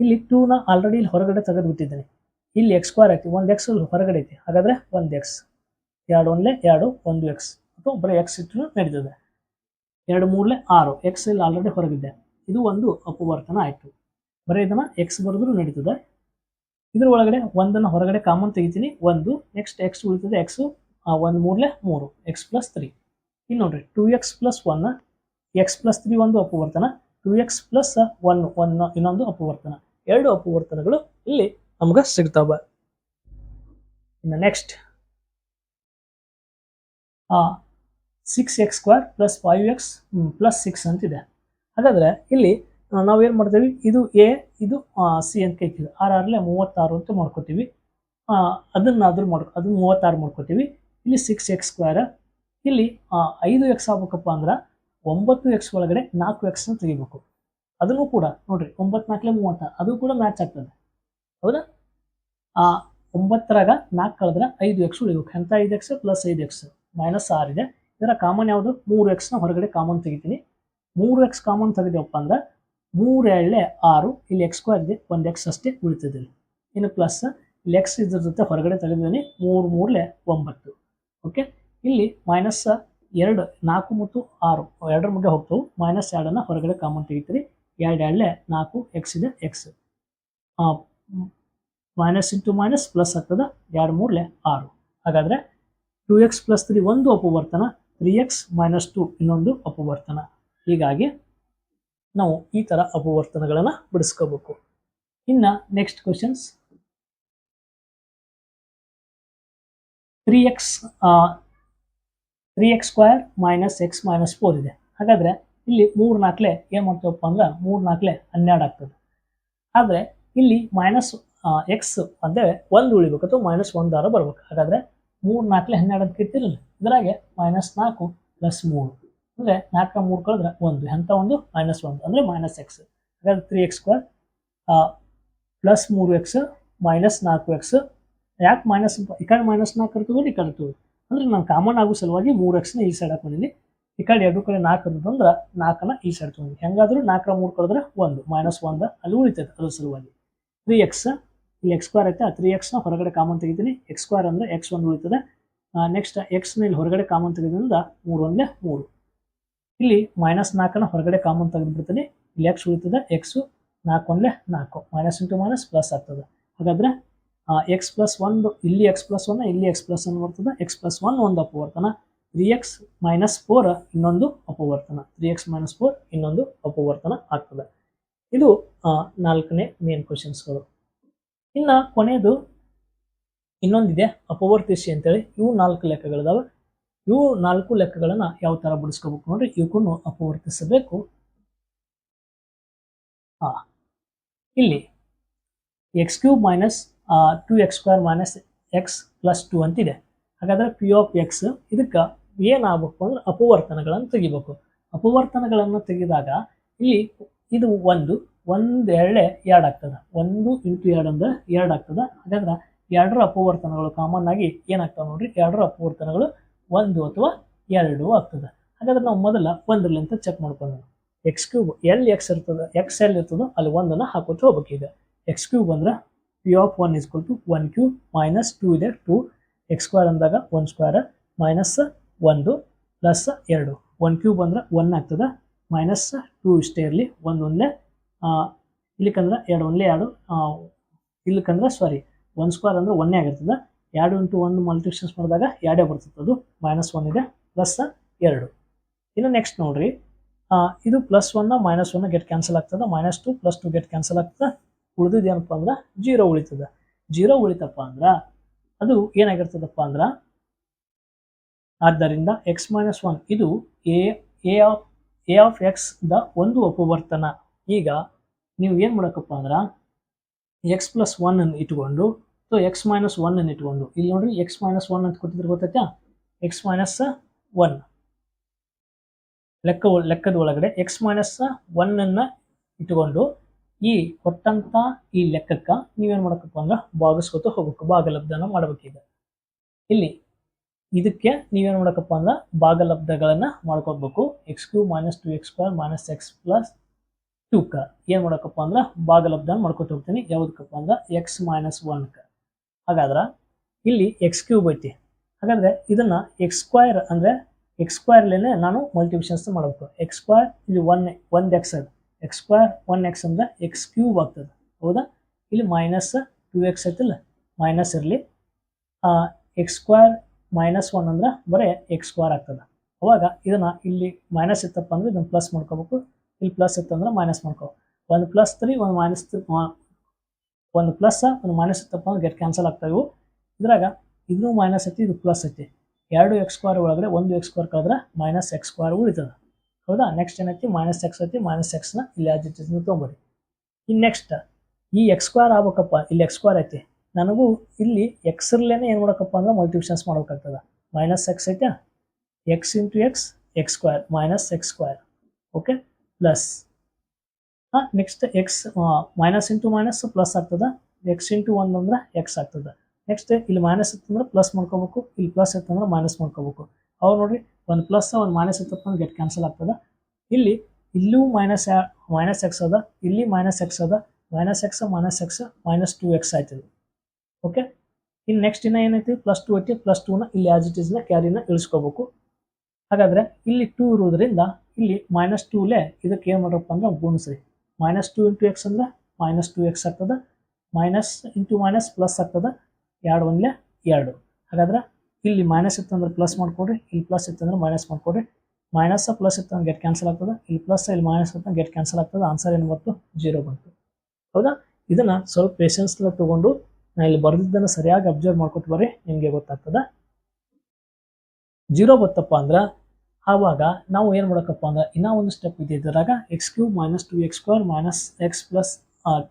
ಇಲ್ಲಿ ಟೂನ ಆಲ್ರೆಡಿ ಇಲ್ಲಿ ಹೊರಗಡೆ ತೆಗೆದು ಬಿಟ್ಟಿದ್ದೀನಿ ಇಲ್ಲಿ ಎಕ್ಸ್ ಸ್ಕ್ವೇರ್ ಐತಿ ಒಂದು ಎಕ್ಸ್ ಹೊರಗಡೆ ಐತಿ. ಹಾಗಾದರೆ ಒಂದು ಎಕ್ಸ್ ಎರಡು ಒಂದ್ಲೆ ಎರಡು, ಒಂದು ಎಕ್ಸ್ ಅಥವಾ ಬರೀ ಎಕ್ಸ್ ಇಟ್ಟು ನಡೀತದೆ. ಎರಡು ಮೂರಲೆ ಆರು. ಎಕ್ಸ್ ಇಲ್ಲಿ ಆಲ್ರೆಡಿ ಹೊರಗಿದೆ. ಇದು ಒಂದು ಅಪವರ್ತನ ಆಯಿತು. ಬರೀ ಇದನ್ನು ಎಕ್ಸ್ ಬರೆದ್ರು ನಡೀತದೆ. ಇದ್ರ ಒಳಗಡೆ ಒಂದನ್ನು ಹೊರಗಡೆ ಕಾಮನ್ ತೆಗಿತೀನಿ. ಒಂದು ನೆಕ್ಸ್ಟ್ ಎಕ್ಸ್ ಉಳಿತದೆ ಎಕ್ಸು ಒಂದು ಮೂರಲೆ ಮೂರು. ಎಕ್ಸ್ ಪ್ಲಸ್ ತ್ರೀ ಇಲ್ಲಿ ನೋಡ್ರಿ two x plus one x plus three ಒಂದು ಅಪವರ್ತನ. Two x plus one one ಇನ್ನೊಂದು ಅಪವರ್ತನ. ಎರಡು ಅಪವರ್ತನಗಳು ಇಲ್ಲಿ ನಮ್ಗೆ ಸಿಗ್ತಾವ. ಇನ್ನು next six x square plus five x plus six ಅಂತಿದೆ. ಹಾಗಾದ್ರೆ ಇಲ್ಲಿ ನಾವೇನು ಮಾಡ್ತೀವಿ? ಇದು ಎ ಇದು ಸಿ ಅಂತ ಕೇಳ್ತೀವಿ. ಆರ್ ಆರ್ಲೆ ಮೂವತ್ತಾರು ಅಂತ ಮಾಡ್ಕೋತೀವಿ. ಆ, ಅದನ್ನ ಅದ್ರ ಮಾಡ್ಕೊ ಅದು ಮೂವತ್ತಾರು ಮಾಡ್ಕೋತೀವಿ. ಇಲ್ಲಿ ಸಿಕ್ಸ್ ಎಕ್ಸ್ ಸ್ಕ್ವೇರ್ ಇಲ್ಲಿ ಐದು ಎಕ್ಸ್ ಆಗ್ಬೇಕಪ್ಪ ಅಂದ್ರೆ ಒಂಬತ್ತು ಎಕ್ಸ್ ಒಳಗಡೆ ನಾಲ್ಕು ಎಕ್ಸ್ನ ತೆಗಿಬೇಕು. ಅದನ್ನು ಕೂಡ ನೋಡಿರಿ ಒಂಬತ್ತು ನಾಲ್ಕಲೆ ಮೂವತ್ತಾರು ಅದು ಕೂಡ ಮ್ಯಾಚ್ ಆಗ್ತದೆ. ಹೌದಾ? ಆ, ಒಂಬತ್ತರಾಗ ನಾಲ್ಕು ಕಳೆದ್ರೆ ಐದು ಎಕ್ಸ್ ಉಳಿಬೇಕು. ಎಂಥ ಐದು ಎಕ್ಸ್ ಪ್ಲಸ್ ಐದು ಎಕ್ಸ್ ಮೈನಸ್ ಆರ್ ಇದೆ. ಇದರ ಕಾಮನ್ ಯಾವುದು? ಮೂರು ಎಕ್ಸ್ನ ಹೊರಗಡೆ ಕಾಮನ್ ತೆಗಿತೀನಿ. ಮೂರು ಎಕ್ಸ್ ಕಾಮನ್ ತೆಗೆದೇವಪ್ಪ ಅಂದ್ರೆ ಮೂರು ಎಳ್ಳೆ ಆರು, ಇಲ್ಲಿ ಎಕ್ಸ್ ಸ್ಕ್ವೇರ್ ಇದೆ. ಒಂದು ಎಕ್ಸ್ ಅಷ್ಟೇ ಉಳಿತದೆ ಇನ್ನು ಪ್ಲಸ್ ಇಲ್ಲಿ ಎಕ್ಸ್ ಇದ್ರ ಜೊತೆ ಹೊರಗಡೆ ತೆಗೆದಿದ್ದೀನಿ. ಮೂರು ಮೂರಲೆ ಒಂಬತ್ತು. ಓಕೆ ಇಲ್ಲಿ ಮೈನಸ್ ಎರಡು, ನಾಲ್ಕು ಮತ್ತು ಆರು. ಎರಡರ ಮಧ್ಯೆ ಹೋಗ್ತವೆ. ಮೈನಸ್ ಎರಡನ್ನು ಹೊರಗಡೆ ಕಾಮನ್ ತೆಗಿತೀರಿ. ಎರಡು ಎರಡಲೆ ನಾಲ್ಕು ಎಕ್ಸ್ ಇದೆ x minus into minus plus ಆಗ್ತದೆ ಎರಡು ಮೂರ್ಲೆ ಆರು. ಹಾಗಾದ್ರೆ ಟು ಎಕ್ಸ್ ಪ್ಲಸ್ ತ್ರೀ ಒಂದು ಅಪವರ್ತನ ತ್ರೀ ಎಕ್ಸ್ ಮೈನಸ್ ಟು ಇನ್ನೊಂದು ಅಪವರ್ತನ. ಹೀಗಾಗಿ ನಾವು ಈ ಥರ ಅಪವರ್ತನಗಳನ್ನು ಬಿಡಿಸ್ಕೋಬೇಕು. ಇನ್ನು next questions three x three x square minus x minus four ಇದೆ. ಹಾಗಾದರೆ ಇಲ್ಲಿ ಮೂರು ನಾಲ್ಕಲೆ ಏನು ಮಾಡ್ತೀವಪ್ಪ ಅಂದ್ರೆ ಮೂರು ನಾಲ್ಕಲೆ ಹನ್ನೆರಡು ಆಗ್ತದೆ. ಆದರೆ ಇಲ್ಲಿ ಮೈನಸ್ ಎಕ್ಸ್ ಅಂದರೆ ಒಂದು ಉಳಿಬೇಕು ಅಥವಾ ಮೈನಸ್ ಒಂದು ದಾರ ಬರ್ಬೇಕು. ಹಾಗಾದರೆ ಮೂರು ನಾಲ್ಕಲೆ ಹನ್ನೆರಡು ಅಂತ ಇರ್ತಿರಲ್ಲ ಇದರಾಗೆ ಮೈನಸ್ ನಾಲ್ಕು ಪ್ಲಸ್ ಮೂರು. ಅಂದರೆ ನಾಲ್ಕರ ಮೂರು ಕಳೆದ್ರೆ ಒಂದು. ಎಂಥ ಒಂದು? ಮೈನಸ್ ಒಂದು. ಅಂದರೆ ಮೈನಸ್ ಎಕ್ಸ್ ಹಾಗಾದ್ರೆ ತ್ರೀ ಎಕ್ಸ್ ಸ್ಕ್ವೇರ್ ಪ್ಲಸ್ ಮೂರು ಎಕ್ಸ್ ಮೈನಸ್ ನಾಲ್ಕು ಎಕ್ಸ್ ಯಾಕೆ ಮೈನಸ್ ಈ ಕಡೆ ಮೈನಸ್ ನಾಲ್ಕು ಇರ್ತದೆ, ಈ ಕಡೆ ಇರ್ತದೆ. ಅಂದರೆ ನಾನು ಕಾಮನ್ ಆಗೋ ಸಲುವಾಗಿ ಮೂರು ಎಕ್ಸ್ನ ಈ ಸೈಡ್ ಹಾಕೊಂಡಿನಿ ಈ ಕಡೆ ಎರಡು ಕಡೆ ನಾಲ್ಕು ಅಂತಂದ್ರೆ ನಾಲ್ಕನ್ನ ಈ ಸೈಡ್ ತೊಗೊಂಡು ಹೆಂಗಾದರೂ ನಾಲ್ಕರ ಮೂರು ಕಳೆದ್ರೆ ಒಂದು. ಮೈನಸ್ ಒಂದು ಅಲ್ಲಿ ಉಳಿತೈತೆ ಅದ್ರ ಸಲುವಾಗಿ. ತ್ರೀ ಎಕ್ಸ್ ಇಲ್ಲಿ ಎಕ್ಸ್ ಸ್ಕ್ವೇರ್ ಐತೆ, ಆ ತ್ರೀ ಎಕ್ಸ್ನ ಹೊರಗಡೆ ಕಾಮನ್ ತೆಗಿತೀನಿ. ಎಕ್ಸ್ ಸ್ಕ್ವೇರ್ ಅಂದರೆ ಎಕ್ಸ್ ಒಂದು ಉಳಿತದೆ. ನೆಕ್ಸ್ಟ್ ಎಕ್ಸ್ನ ಇಲ್ಲಿ ಹೊರಗಡೆ ಕಾಮನ್ ತೆಗೆದ್ರಿಂದ ಮೂರು ಒಂದೇ ಮೂರು. ಇಲ್ಲಿ ಮೈನಸ್ ನಾಲ್ಕನ್ನು ಹೊರಗಡೆ ಕಾಮನ್ ತೆಗೆದುಬಿಡ್ತೀನಿ. ಇಲ್ಲಿ ಎಕ್ಸ್ ಉಳಿತದೆ ಎಕ್ಸು ನಾಲ್ಕು ಒಂದೇ ನಾಲ್ಕು. ಮೈನಸ್ ಇಂಟು ಮೈನಸ್ ಪ್ಲಸ್ ಆಗ್ತದೆ. ಹಾಗಾದರೆ ಎಕ್ಸ್ ಪ್ಲಸ್ ಒಂದು ಇಲ್ಲಿ ಎಕ್ಸ್ ಪ್ಲಸ್ ಒನ್ ಇಲ್ಲಿ ಎಕ್ಸ್ ಪ್ಲಸ್ ಒನ್ ಬರ್ತದೆ. ಎಕ್ಸ್ ಪ್ಲಸ್ ಒನ್ ಒಂದು ಅಪವರ್ತನ. ತ್ರೀ ಎಕ್ಸ್ ಮೈನಸ್ ಫೋರ್ ಇನ್ನೊಂದು ಅಪವರ್ತನ. ತ್ರೀ ಎಕ್ಸ್ ಮೈನಸ್ ಫೋರ್ ಇನ್ನೊಂದು ಅಪವರ್ತನ ಆಗ್ತದೆ. ಇದು ನಾಲ್ಕನೇ ಮೇನ್ ಕ್ವಶನ್ಸ್ಗಳು ಇನ್ನು ಕೊನೆಯದು ಇನ್ನೊಂದಿದೆ ಅಪವರ್ತಿಸಿ ಅಂತೇಳಿ ಇವು ನಾಲ್ಕು ಲೆಕ್ಕಗಳಿದಾವೆ. ಇವು ನಾಲ್ಕು ಲೆಕ್ಕಗಳನ್ನ ಯಾವ ತರ ಬಿಡಿಸ್ಕೋಬೇಕು ನೋಡ್ರಿ ಇವಕ್ಕೂ ಅಪವರ್ತಿಸಬೇಕು. ಹಾ, ಇಲ್ಲಿ x cube minus two x square minus x plus two ಅಂತಿದೆ. ಹಾಗಾದ್ರೆ ಪಿ ಆಫ್ ಎಕ್ಸ್ ಇದಕ್ಕೆ ಏನಾಗಬೇಕು ಅಂದ್ರೆ ಅಪವರ್ತನಗಳನ್ನು ತೆಗಿಬೇಕು. ಅಪವರ್ತನಗಳನ್ನು ತೆಗೆದಾಗ ಇಲ್ಲಿ ಇದು ಒಂದು ಒಂದು ಎರಡೇ ಎರಡು ಆಗ್ತದೆ. ಒಂದು ಇಂಟು ಎರಡು ಅಂದ್ರೆ ಎರಡು ಆಗ್ತದೆ. ಹಾಗಾದ್ರೆ ಎರಡರ ಅಪವರ್ತನಗಳು ಕಾಮನ್ ಆಗಿ ಏನಾಗ್ತವೆ ನೋಡ್ರಿ? ಎರಡರ ಅಪವರ್ತನಗಳು ಒಂದು ಅಥವಾ ಎರಡು ಆಗ್ತದೆ. ಹಾಗಾದ್ರೆ ನಾವು ಮೊದಲ ಒಂದರಲ್ಲಿಂತ ಚೆಕ್ ಮಾಡ್ಕೊಂಡು ಎಕ್ಸ್ ಕ್ಯೂಬ್ ಎಲ್ ಎಕ್ಸ್ ಇರ್ತದೆ. ಎಕ್ಸ್ ಎಲ್ ಇರ್ತದೋ ಅಲ್ಲಿ ಒಂದನ್ನು ಹಾಕೋತ ಹೋಗ್ಬೇಕಿದೆ ಎಕ್ಸ್ ಕ್ಯೂಬ್ ಅಂದ್ರೆ p of one is equal to one cube minus two ಇದೆ. ಟೂ ಎಕ್ಸ್ ಸ್ಕ್ವೇರ್ ಅಂದಾಗ ಒನ್ ಸ್ಕ್ವೇರ್ ಮೈನಸ್ ಒಂದು ಪ್ಲಸ್ ಎರಡು. ಒನ್ ಕ್ಯೂಬ್ ಅಂದ್ರೆ ಒನ್ ಆಗ್ತದೆ. ಮೈನಸ್ ಟೂ ಇಷ್ಟೇ ಇರಲಿ. ಒಂದೊಂದೇ ಒಂದೇ ಇಲ್ಲಿಕಂದ್ರೆ ಎರಡು ಒಂದೇ ಎರಡು ಇಲ್ಲಿಕಂದ್ರೆ ಸಾರಿ ಒನ್ ಸ್ಕ್ವೇರ್ ಅಂದ್ರೆ ಒನ್ನೇ ಆಗಿರ್ತದೆ. ಎರಡು ಇಂಟು ಒಂದು ಮಲ್ಟಿಪ್ಲಿಕೇಶನ್ಸ್ ಮಾಡಿದಾಗ ಎರಡೇ ಬರ್ತದೆ. ಅದು ಮೈನಸ್ ಒನ್ ಇದೆ ಪ್ಲಸ್ ಎರಡು. ಇನ್ನು ನೆಕ್ಸ್ಟ್ ನೋಡ್ರಿ. ಇದು ಪ್ಲಸ್ ಒನ್ನ ಮೈನಸ್ ಒನ್ನ ಗೆಟ್ ಕ್ಯಾನ್ಸಲ್ ಆಗ್ತದೆ. Minus two plus two get cancel ಆಗ್ತದೆ. ಉಳಿದಿದ್ದು ಏನಪ್ಪ ಅಂದ್ರೆ ಜೀರೋ ಉಳಿತದೆ. ಜೀರೋ ಉಳಿತಪ್ಪ ಅಂದ್ರೆ ಅದು ಏನಾಗಿರ್ತದಪ್ಪ ಅಂದ್ರೆ ಆದ್ದರಿಂದ ಎಕ್ಸ್ ಮೈನಸ್ ಒನ್ ಇದು a a of a of x the ಒಂದು ಅಪವರ್ತನ ಈಗ ನೀವು ಏನು ಮಾಡೋಕ್ಕಪ್ಪ ಅಂದ್ರೆ ಎಕ್ಸ್ ಪ್ಲಸ್ ಒನ್ ಅನ್ನು ಇಟ್ಕೊಂಡು ಸೊ ಎಕ್ಸ್ ಮೈನಸ್ ಒನ್ ಅನ್ನು ಇಟ್ಕೊಂಡು, ಇಲ್ಲಿ ನೋಡ್ರಿ ಎಕ್ಸ್ ಮೈನಸ್ ಒನ್ ಅಂತ ಕೊಟ್ಟಿದ್ರೆ ಗೊತ್ತೈತೆ ಎಕ್ಸ್ ಮೈನಸ್ ಒನ್ ಲೆಕ್ಕ ಲೆಕ್ಕದ ಒಳಗಡೆ ಎಕ್ಸ್ ಮೈನಸ್ ಒನ್ ಅನ್ನ ಇಟ್ಕೊಂಡು, ಈ ಕೊಟ್ಟಂಥ ಈ ಲೆಕ್ಕಕ್ಕೆ ನೀವೇನು ಮಾಡಬೇಕಪ್ಪ ಅಂದ್ರೆ ಭಾಗಿಸ್ಕೊತ ಹೋಗ್ಬೇಕು, ಭಾಗಲಬ್ಧನ ಮಾಡಬೇಕಿದೆ ಇಲ್ಲಿ ಇದಕ್ಕೆ ನೀವೇನು ಮಾಡಬೇಕಪ್ಪ ಅಂದ್ರೆ ಭಾಗಲಬ್ಧಗಳನ್ನು ಮಾಡ್ಕೋಬೇಕು. X cube minus two x square minus x plus two ಏನು ಮಾಡಬೇಕಪ್ಪ ಅಂದ್ರೆ ಭಾಗಲಬ್ಧ ಮಾಡ್ಕೊತ ಹೋಗ್ತೀನಿ. ಯಾವ್ದಕ್ಕಪ್ಪ ಅಂದ್ರೆ ಎಕ್ಸ್ ಮೈನಸ್ ಒನ್ಕ ಹಾಗಾದ್ರೆ ಇಲ್ಲಿ ಎಕ್ಸ್ ಕ್ಯೂಬ್ ಐತಿ. ಹಾಗಾದ್ರೆ ಇದನ್ನ ಎಕ್ಸ್ ಸ್ಕ್ವೈರ್ ಅಂದ್ರೆ ಎಕ್ಸ್ ಸ್ಕ್ವೈರ್ಲೇ ನಾನು ಮಲ್ಟಿಪ್ಲಿಕೇಶನ್ಸ್ ಮಾಡಬೇಕು. ಎಕ್ಸ್ ಸ್ಕ್ವೈರ್ ಇಲ್ಲಿ ಒನ್ ಒಂದು ಎಕ್ಸ್ ಅದು. ಎಕ್ಸ್ ಸ್ಕ್ವೈರ್ ಒನ್ ಎಕ್ಸ್ ಅಂದ್ರೆ ಎಕ್ಸ್ ಕ್ಯೂಬ್ ಆಗ್ತದೆ. ಹೌದಾ? ಇಲ್ಲಿ ಮೈನಸ್ ಟು ಎಕ್ಸ್ ಐತಿಲ್ಲ? ಮೈನಸ್ ಇರಲಿ. ಎಕ್ಸ್ ಸ್ಕ್ವೈರ್ ಮೈನಸ್ ಒನ್ ಅಂದ್ರೆ ಬರೀ ಎಕ್ಸ್ ಸ್ಕ್ವೈರ್ ಆಗ್ತದೆ. ಅವಾಗ ಇದನ್ನ ಇಲ್ಲಿ ಮೈನಸ್ ಇತ್ತಪ್ಪ ಅಂದ್ರೆ ಇದನ್ನ ಪ್ಲಸ್ ಮಾಡ್ಕೋಬೇಕು. ಇಲ್ಲಿ ಪ್ಲಸ್ ಇತ್ತಂದ್ರೆ ಮೈನಸ್ ಮಾಡ್ಕೋ. ಒಂದು ಪ್ಲಸ್ ತ್ರೀ ಒಂದು ಮೈನಸ್ ಒಂದು ಪ್ಲಸ್ ಒಂದು ಮೈನಸ್ ಇತ್ತಪ್ಪ ಅಂದ್ರೆ ಗೆಟ್ ಕ್ಯಾನ್ಸಲ್ ಆಗ್ತಾಯಿವು ಇವು. ಇದ್ರಾಗ ಇದು ಮೈನಸ್ ಐತಿ ಇದು ಪ್ಲಸ್ ಐತಿ. ಎರಡು ಎಕ್ಸ್ ಸ್ಕ್ವೇರ್ ಒಳಗಡೆ ಒಂದು ಎಕ್ಸ್ ಸ್ಕ್ವೇರ್ ಕಳೆದ್ರೆ ಮೈನಸ್ ಎಕ್ಸ್ ಸ್ಕ್ವೇರ್ ಉಳಿತದೆ. ಹೌದಾ? ನೆಕ್ಸ್ಟ್ ಏನೈತಿ? ಮೈನಸ್ ಎಕ್ಸ್ ಐತಿ ಮೈನಸ್ ಎಕ್ಸ್ನ ಇಲ್ಲಿ ಆಜ್ ತೊಗೊಂಬಿಡಿ ಇನ್ನು ನೆಕ್ಸ್ಟ್ ಈ ಎಕ್ಸ್ ಸ್ಕ್ವೇರ್ ಆಗ್ಬೇಕಪ್ಪ, ಇಲ್ಲಿ ಎಕ್ಸ್ ಸ್ಕ್ವೇರ್ ಐತಿ. ನನಗೂ ಇಲ್ಲಿ ಎಕ್ಸ್ರಲ್ಲೇ ಏನು ಮಾಡೋಕ್ಕಪ್ಪ ಅಂದ್ರೆ ಮಲ್ಟಿಪ್ಲಿಕೇಶನ್ ಮಾಡ್ಬೇಕಾಗ್ತದೆ. ಮೈನಸ್ ಎಕ್ಸ್ ಐತೆ x into x x square minus x square okay plus next x minus into minus plus ಆಗ್ತದೆ. ಎಕ್ಸ್ ಇಂಟು ಒಂದು ಅಂದ್ರೆ ಎಕ್ಸ್ ಆಗ್ತದೆ. ನೆಕ್ಸ್ಟ್ ಇಲ್ಲಿ ಮೈನಸ್ ಇತ್ತಂದ್ರೆ ಪ್ಲಸ್ ಮಾಡ್ಕೋಬೇಕು. ಇಲ್ಲಿ ಪ್ಲಸ್ ಇತ್ತಂದ್ರೆ ಮೈನಸ್ ಮಾಡ್ಕೋಬೇಕು. ಅವ್ರು ನೋಡ್ರಿ, ಒಂದು ಪ್ಲಸ್ ಒಂದು ಮೈನಸ್ ಇತ್ತಪ್ಪ ಅಂದ್ರೆ ಗೆಟ್ ಕ್ಯಾನ್ಸಲ್ ಆಗ್ತದೆ. ಇಲ್ಲಿ, ಇಲ್ಲೂ ಮೈನಸ್ ಮೈನಸ್ ಎಕ್ಸ್ ಅದ. ಇಲ್ಲಿ ಮೈನಸ್ ಎಕ್ಸ್ ಅದ. Minus x minus x minus two x ಆಯ್ತದೆ. ಓಕೆ ಇನ್ನು ನೆಕ್ಸ್ಟ್ ಇನ್ನ ಏನೈತಿ? ಪ್ಲಸ್ ಟು ಐತಿ. ಪ್ಲಸ್ ಟೂನ ಇಲ್ಲಿ ಆಸ್ ಇಟ್ ಇಸ್ನ ಕ್ಯಾರಿನ ಇಳಿಸ್ಕೋಬೇಕು. ಹಾಗಾದ್ರೆ ಇಲ್ಲಿ ಟೂ ಇರೋದ್ರಿಂದ ಇಲ್ಲಿ ಮೈನಸ್ ಟೂಲೆ ಇದಕ್ಕೆ ಏನು ಮಾಡ್ರಪ್ಪ ಅಂದ್ರೆ ಗುಣಿಸ್ರಿ. ಮೈನಸ್ ಟೂ ಇಂಟು ಎಕ್ಸ್ ಅಂದ್ರೆ ಮೈನಸ್ ಟು ಎಕ್ಸ್ ಆಗ್ತದೆ. ಮೈನಸ್ ಇಂಟು ಮೈನಸ್ ಪ್ಲಸ್ ಆಗ್ತದೆ. ಎರಡು ಒಂದ್ಲೆ ಎರಡು. ಹಾಗಾದ್ರೆ ಇಲ್ಲಿ ಮೈನಸ್ ಇತ್ತಂದ್ರೆ ಪ್ಲಸ್ ಮಾಡ್ಕೊಡ್ರಿ. ಇಲ್ಲಿ ಪ್ಲಸ್ ಇತ್ತಂದ್ರೆ ಮೈನಸ್ ಮಾಡ್ಕೊಡ್ರಿ. ಮೈನಸ್ ಪ್ಲಸ್ ಇತ್ತಂದ್ರೆ ಗೆಟ್ ಕ್ಯಾನ್ಸಲ್ ಆಗ್ತದೆ. ಇಲ್ಲಿ ಪ್ಲಸ್ ಇಲ್ಲಿ ಮೈನಸ್ ಇತ್ತಂದ್ರೆ ಗೆಟ್ ಕ್ಯಾನ್ಸಲ್ ಆಗ್ತದೆ. ಆನ್ಸರ್ ಏನು ಬಂತು? ಜೀರೋ ಬಂತು. ಹೌದಾ? ಇದನ್ನ ಸ್ವಲ್ಪ ಪೇಷನ್ಸ್ ತಗೊಂಡು ನಾ ಇಲ್ಲಿ ಬರೆದಿದ್ದನ್ನು ಸರಿಯಾಗಿ ಅಬ್ಸರ್ವ್ ಮಾಡ್ಕೊತ ಬರ್ರಿ. ನಿಮಗೆ ಗೊತ್ತಾಗ್ತದ? ಜೀರೋ ಬತ್ತಪ್ಪ ಅಂದ್ರೆ ಆವಾಗ ನಾವು ಏನು ಮಾಡೋಕ್ಕಪ್ಪ ಅಂದ್ರೆ ಇನ್ನೂ ಒಂದು ಸ್ಟೆಪ್ ಇದೆ. ಇದ್ರಾಗ x cube minus two x square minus x plus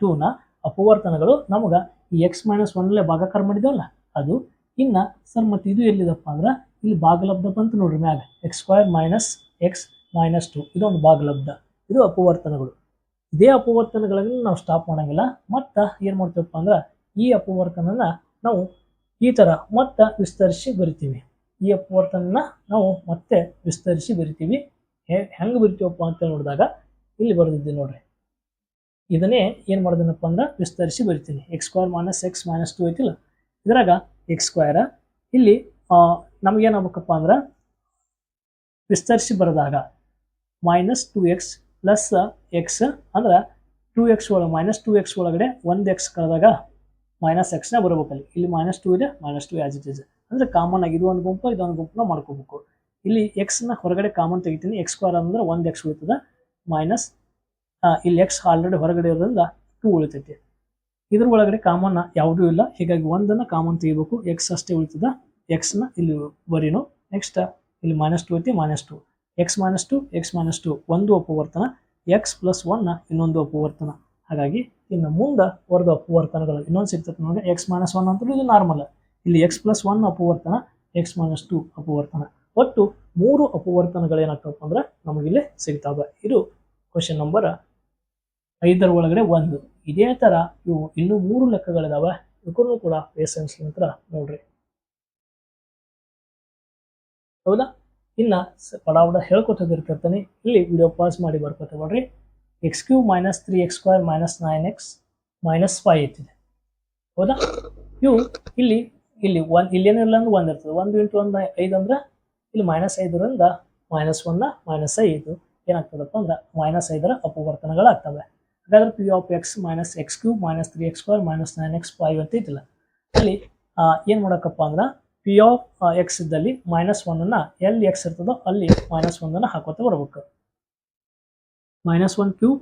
ಟೂನ ಅಪವರ್ತನಗಳು ನಮಗೆ ಈ ಎಕ್ಸ್ ಮೈನಸ್ ಒನ್ನಲ್ಲೇ ಭಾಗಾಕಾರ ಮಾಡಿದೇವಲ್ಲ, ಅದು ಇನ್ನು ಸರ್ ಮತ್ತು ಇದು ಎಲ್ಲಿದಪ್ಪ ಅಂದ್ರೆ ಇಲ್ಲಿ ಭಾಗಲಬ್ಧ ಬಂತು ನೋಡ್ರಿ ಮ್ಯಾಗ. X square minus x minus two ಇದೊಂದು ಭಾಗಲಬ್ಧ. ಇದು ಅಪವರ್ತನಗಳು. ಇದೇ ಅಪವರ್ತನಗಳನ್ನು ನಾವು ಸ್ಟಾಪ್ ಮಾಡೋಂಗಿಲ್ಲ. ಮತ್ತು ಏನು ಮಾಡ್ತೀವಪ್ಪ ಅಂದ್ರೆ ಈ ಅಪವರ್ತನನ ನಾವು ಈ ಥರ ಮತ್ತೆ ವಿಸ್ತರಿಸಿ ಬರಿತೀವಿ. ಈ ಅಪವರ್ತನನ ನಾವು ಮತ್ತೆ ವಿಸ್ತರಿಸಿ ಬರಿತೀವಿ. ಹೆಂಗ್ ಬರಿತೀವಪ್ಪ ಅಂತ ನೋಡಿದಾಗ ಇಲ್ಲಿ ಬರೆದಿದ್ದೆ ನೋಡ್ರಿ. ಇದನ್ನೇ ಏನು ಮಾಡಿದನಪ್ಪ ಅಂದ್ರೆ ವಿಸ್ತರಿಸಿ ಬರಿತೀನಿ. X square minus x minus two ಐತಿಲ್ಲ? ಇದ್ರಾಗ ಎಕ್ಸ್ ಸ್ಕ್ವೇರ್ ಇಲ್ಲಿ ನಮಗೇನಾಗಬೇಕಪ್ಪ ಅಂದ್ರೆ ವಿಸ್ತರಿಸಿ ಬರೆದಾಗ minus two x plus x ಅಂದ್ರೆ ಟೂ ಎಕ್ಸ್ ಒಳಗೆ ಮೈನಸ್ ಟು ಎಕ್ಸ್ ಒಳಗಡೆ ಒಂದು ಎಕ್ಸ್ ಕಳೆದಾಗ ಮೈನಸ್ ಎಕ್ಸ್ನ ಬರಬೇಕಲ್ಲಿ. ಇಲ್ಲಿ ಮೈನಸ್ ಟು ಇದೆ minus two as it is ಅಂದರೆ ಕಾಮನ್ ಆಗಿ ಇದು ಒಂದು ಗುಂಪು ಇದೊಂದು ಗುಂಪನ್ನ ಮಾಡ್ಕೋಬೇಕು. ಇಲ್ಲಿ ಎಕ್ಸ್ನ ಹೊರಗಡೆ ಕಾಮನ್ ತೆಗಿತೀನಿ ಎಕ್ಸ್ ಸ್ಕ್ವೇರ್ ಅಂದ್ರೆ ಒಂದು ಎಕ್ಸ್ ಉಳಿತದ ಮೈನಸ್ ಇಲ್ಲಿ ಎಕ್ಸ್ ಆಲ್ರೆಡಿ ಹೊರಗಡೆ ಇರೋದ್ರಿಂದ ಟೂ ಉಳಿತೈತಿ. ಇದ್ರ ಒಳಗಡೆ ಕಾಮನ್ ಯಾವುದೂ ಇಲ್ಲ, ಹೀಗಾಗಿ ಒಂದನ್ನು ಕಾಮನ್ ತೆಗಿಬೇಕು ಎಕ್ಸ್ ಅಷ್ಟೇ ಉಳಿತದ ಎಕ್ಸ್ನ ಇಲ್ಲಿ ಬರೀನು ನೆಕ್ಸ್ಟ್ ಇಲ್ಲಿ ಮೈನಸ್ ಟು ಐತಿ minus two x minus two x minus two ಒಂದು ಅಪವರ್ತನ ಎಕ್ಸ್ ಪ್ಲಸ್ ಒನ್ನ ಇನ್ನೊಂದು ಅಪವರ್ತನ. ಹಾಗಾಗಿ ಇನ್ನು ಮುಂದೆ ವರ್ಗ ಅಪವರ್ತನಗಳು ಇನ್ನೊಂದು ಸಿಗ್ತದೆ ನೋಡಿ ಎಕ್ಸ್ ಮೈನಸ್ ಒನ್ ಅಂತ ಇದು ನಾರ್ಮಲ್ ಇಲ್ಲಿ ಎಕ್ಸ್ ಪ್ಲಸ್ ಒನ್ ಅಪವರ್ತನ ಎಕ್ಸ್ ಮೈನಸ್ ಟು ಅಪವರ್ತನ. ಒಟ್ಟು ಮೂರು ಅಪವರ್ತನಗಳೇನಾಗ್ತವಪ್ಪ ಅಂದ್ರೆ ನಮಗಿಲ್ಲಿ ಸಿಗ್ತಾವೆ ಇದು ಕ್ವಶನ್ ನಂಬರ್ ಐದರ ಒಳಗಡೆ ಒಂದು. ಇದೇ ತರ ಇವು ಇನ್ನೂ ಮೂರು ಲೆಕ್ಕಗಳಿದಾವೆ. ಇವಕ್ಕೂ ಕೂಡ ಪೇಸೆನ್ಸ್ ನಂತರ ನೋಡ್ರಿ. ಹೌದಾ? ಇನ್ನ ಪಡಾವಡ ಹೇಳ್ಕೊತದಿರ್ತಿರ್ತಾನೆ ಇಲ್ಲಿ ವಿಡಿಯೋ ಪಾಸ್ ಮಾಡಿ ಬರ್ಕೊತ ನೋಡ್ರಿ. X cube minus three x square minus nine x minus five ಐತಿದೆ ಹೌದಾ? ಇವು ಇಲ್ಲಿ ಇಲ್ಲಿ ಒನ್ ಇಲ್ಲೇನಿಲ್ಲ ಅಂದ್ರೆ ಒಂದು ಇರ್ತದೆ. ಒಂದು ಇಂಟು ಒಂದು ಐದು ಅಂದ್ರೆ ಇಲ್ಲಿ ಮೈನಸ್ ಐದರಿಂದ ಮೈನಸ್ ಒನ್ನ ಮೈನಸ್ ಐದು. ಏನಾಗ್ತದಪ್ಪ ಅಂದ್ರೆ ಮೈನಸ್ ಐದರ ಅಪವರ್ತನಗಳಾಗ್ತವೆ. ಹಾಗಾದ್ರೆ p of x minus x cube minus three x square minus nine x five ಅಂತ ಇದ್ದಿಲ್ಲ. ಅಲ್ಲಿ ಏನು ಮಾಡಕಪ್ಪ ಅಂದ್ರೆ ಪಿ ಆಫ್ ಎಕ್ಸ್ ಇದ್ದಲ್ಲಿ ಮೈನಸ್ ಒನ್ನ ಎಲ್ಲಿ ಎಕ್ಸ್ ಇರ್ತದೋ ಅಲ್ಲಿ ಮೈನಸ್ ಒಂದನ್ನು ಹಾಕೋತ ಬರ್ಬೇಕು. ಮೈನಸ್ ಒನ್ ಕ್ಯೂಬ್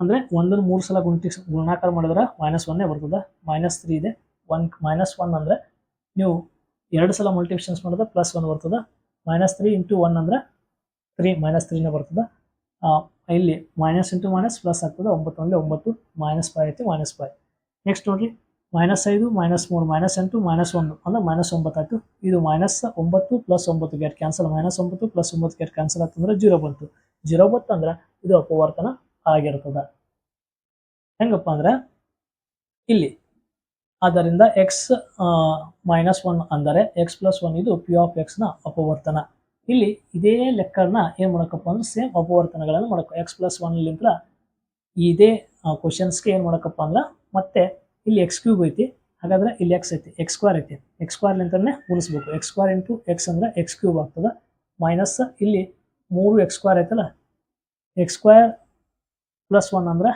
ಅಂದರೆ ಒಂದನ್ನು ಮೂರು ಸಲ ಗುಣಿಸಿ ಗುಣಾಕಾರ ಮಾಡಿದ್ರೆ ಮೈನಸ್ ಒನ್ನೇ ಬರ್ತದೆ. ಮೈನಸ್ ತ್ರೀ ಇದೆ. ಒನ್ ಮೈನಸ್ ಒನ್ ಅಂದರೆ ನೀವು ಎರಡು ಸಲ ಮಲ್ಟಿಪ್ಲಿಕೇಶನ್ಸ್ ಮಾಡಿದ್ರೆ ಪ್ಲಸ್ ಒನ್ ಬರ್ತದೆ. ಮೈನಸ್ ತ್ರೀ ಇಂಟು ಒನ್ ಅಂದರೆ ತ್ರೀ ಮೈನಸ್ ತ್ರೀನೇ ಬರ್ತದೆ. ಇಲ್ಲಿ ಮೈನಸ್ ಇಂಟು ಮೈನಸ್ ಪ್ಲಸ್ ಆಗ್ತದೆ ಒಂಬತ್ತು ಅಂದರೆ ಒಂಬತ್ತು ಮೈನಸ್ ಫೈವ್ ಐತಿ ಮೈನಸ್ ಫೈವ್ ನೆಕ್ಸ್ಟ್ ನೋಡಿರಿ ಮೈನಸ್ ಐದು ಮೈನಸ್ ಮೂರು ಮೈನಸ್ ಎಂಟು ಮೈನಸ್ ಒಂದು ಅಂದರೆ ಮೈನಸ್ ಒಂಬತ್ತು ಆಯಿತು. ಇದು ಮೈನಸ್ ಒಂಬತ್ತು ಪ್ಲಸ್ ಒಂಬತ್ತು ಗೇಟ್ ಕ್ಯಾನ್ಸಲ್ ಮೈನಸ್ ಒಂಬತ್ತು ಪ್ಲಸ್ ಒಂಬತ್ತು ಗೇಟ್ ಕ್ಯಾನ್ಸಲ್ ಆಗ್ತಂದ್ರೆ ಜೀರೋ ಬಂತು. ಜೀರೋ ಬಂತು ಅಂದ್ರೆ ಇದು ಅಪವರ್ತನ ಆಗಿರ್ತದೆ. ಹೆಂಗಪ್ಪ ಅಂದ್ರೆ ಇಲ್ಲಿ ಆದ್ದರಿಂದ ಎಕ್ಸ್ ಮೈನಸ್ ಒನ್ ಅಂದರೆ ಎಕ್ಸ್ ಪ್ಲಸ್ ಒನ್ ಇದು ಪಿ ಆಫ್ ಎಕ್ಸ್ನ ಅಪವರ್ತನ. ಇಲ್ಲಿ ಇದೇ ಲೆಕ್ಕನ ಏನು ಮಾಡಕಪ್ಪ ಅಂದ್ರೆ ಸೇಮ್ ಅಪವರ್ತನಗಳನ್ನು ಮಾಡಬೇಕು. ಎಕ್ಸ್ ಪ್ಲಸ್ ಒನ್ಲಿಂದ ಇದೇ ಕ್ವಶನ್ಸ್ಗೆ ಏನು ಮಾಡಕಪ್ಪ ಅಂದ್ರೆ ಮತ್ತೆ ಇಲ್ಲಿ ಎಕ್ಸ್ ಕ್ಯೂಬ್ ಐತಿ, ಹಾಗಾದ್ರೆ ಇಲ್ಲಿ ಎಕ್ಸ್ ಐತಿ ಎಕ್ಸ್ ಸ್ಕ್ವೇರ್ ಐತಿ. ಎಕ್ಸ್ ಸ್ಕ್ವೇರ್ಲಿಂತನೇ ಗುಣಿಸ್ಬೇಕು. ಎಕ್ಸ್ ಸ್ಕ್ವೇರ್ ಇಂಟು ಎಕ್ಸ್ ಅಂದ್ರೆ ಎಕ್ಸ್ ಕ್ಯೂಬ್ ಆಗ್ತದೆ. ಮೈನಸ್ ಇಲ್ಲಿ ಮೂರು ಎಕ್ಸ್ ಸ್ಕ್ವೇರ್ ಐತಲ್ಲ ಎಕ್ಸ್ ಸ್ಕ್ವೇರ್ ಪ್ಲಸ್ ಒನ್ ಅಂದ್ರೆ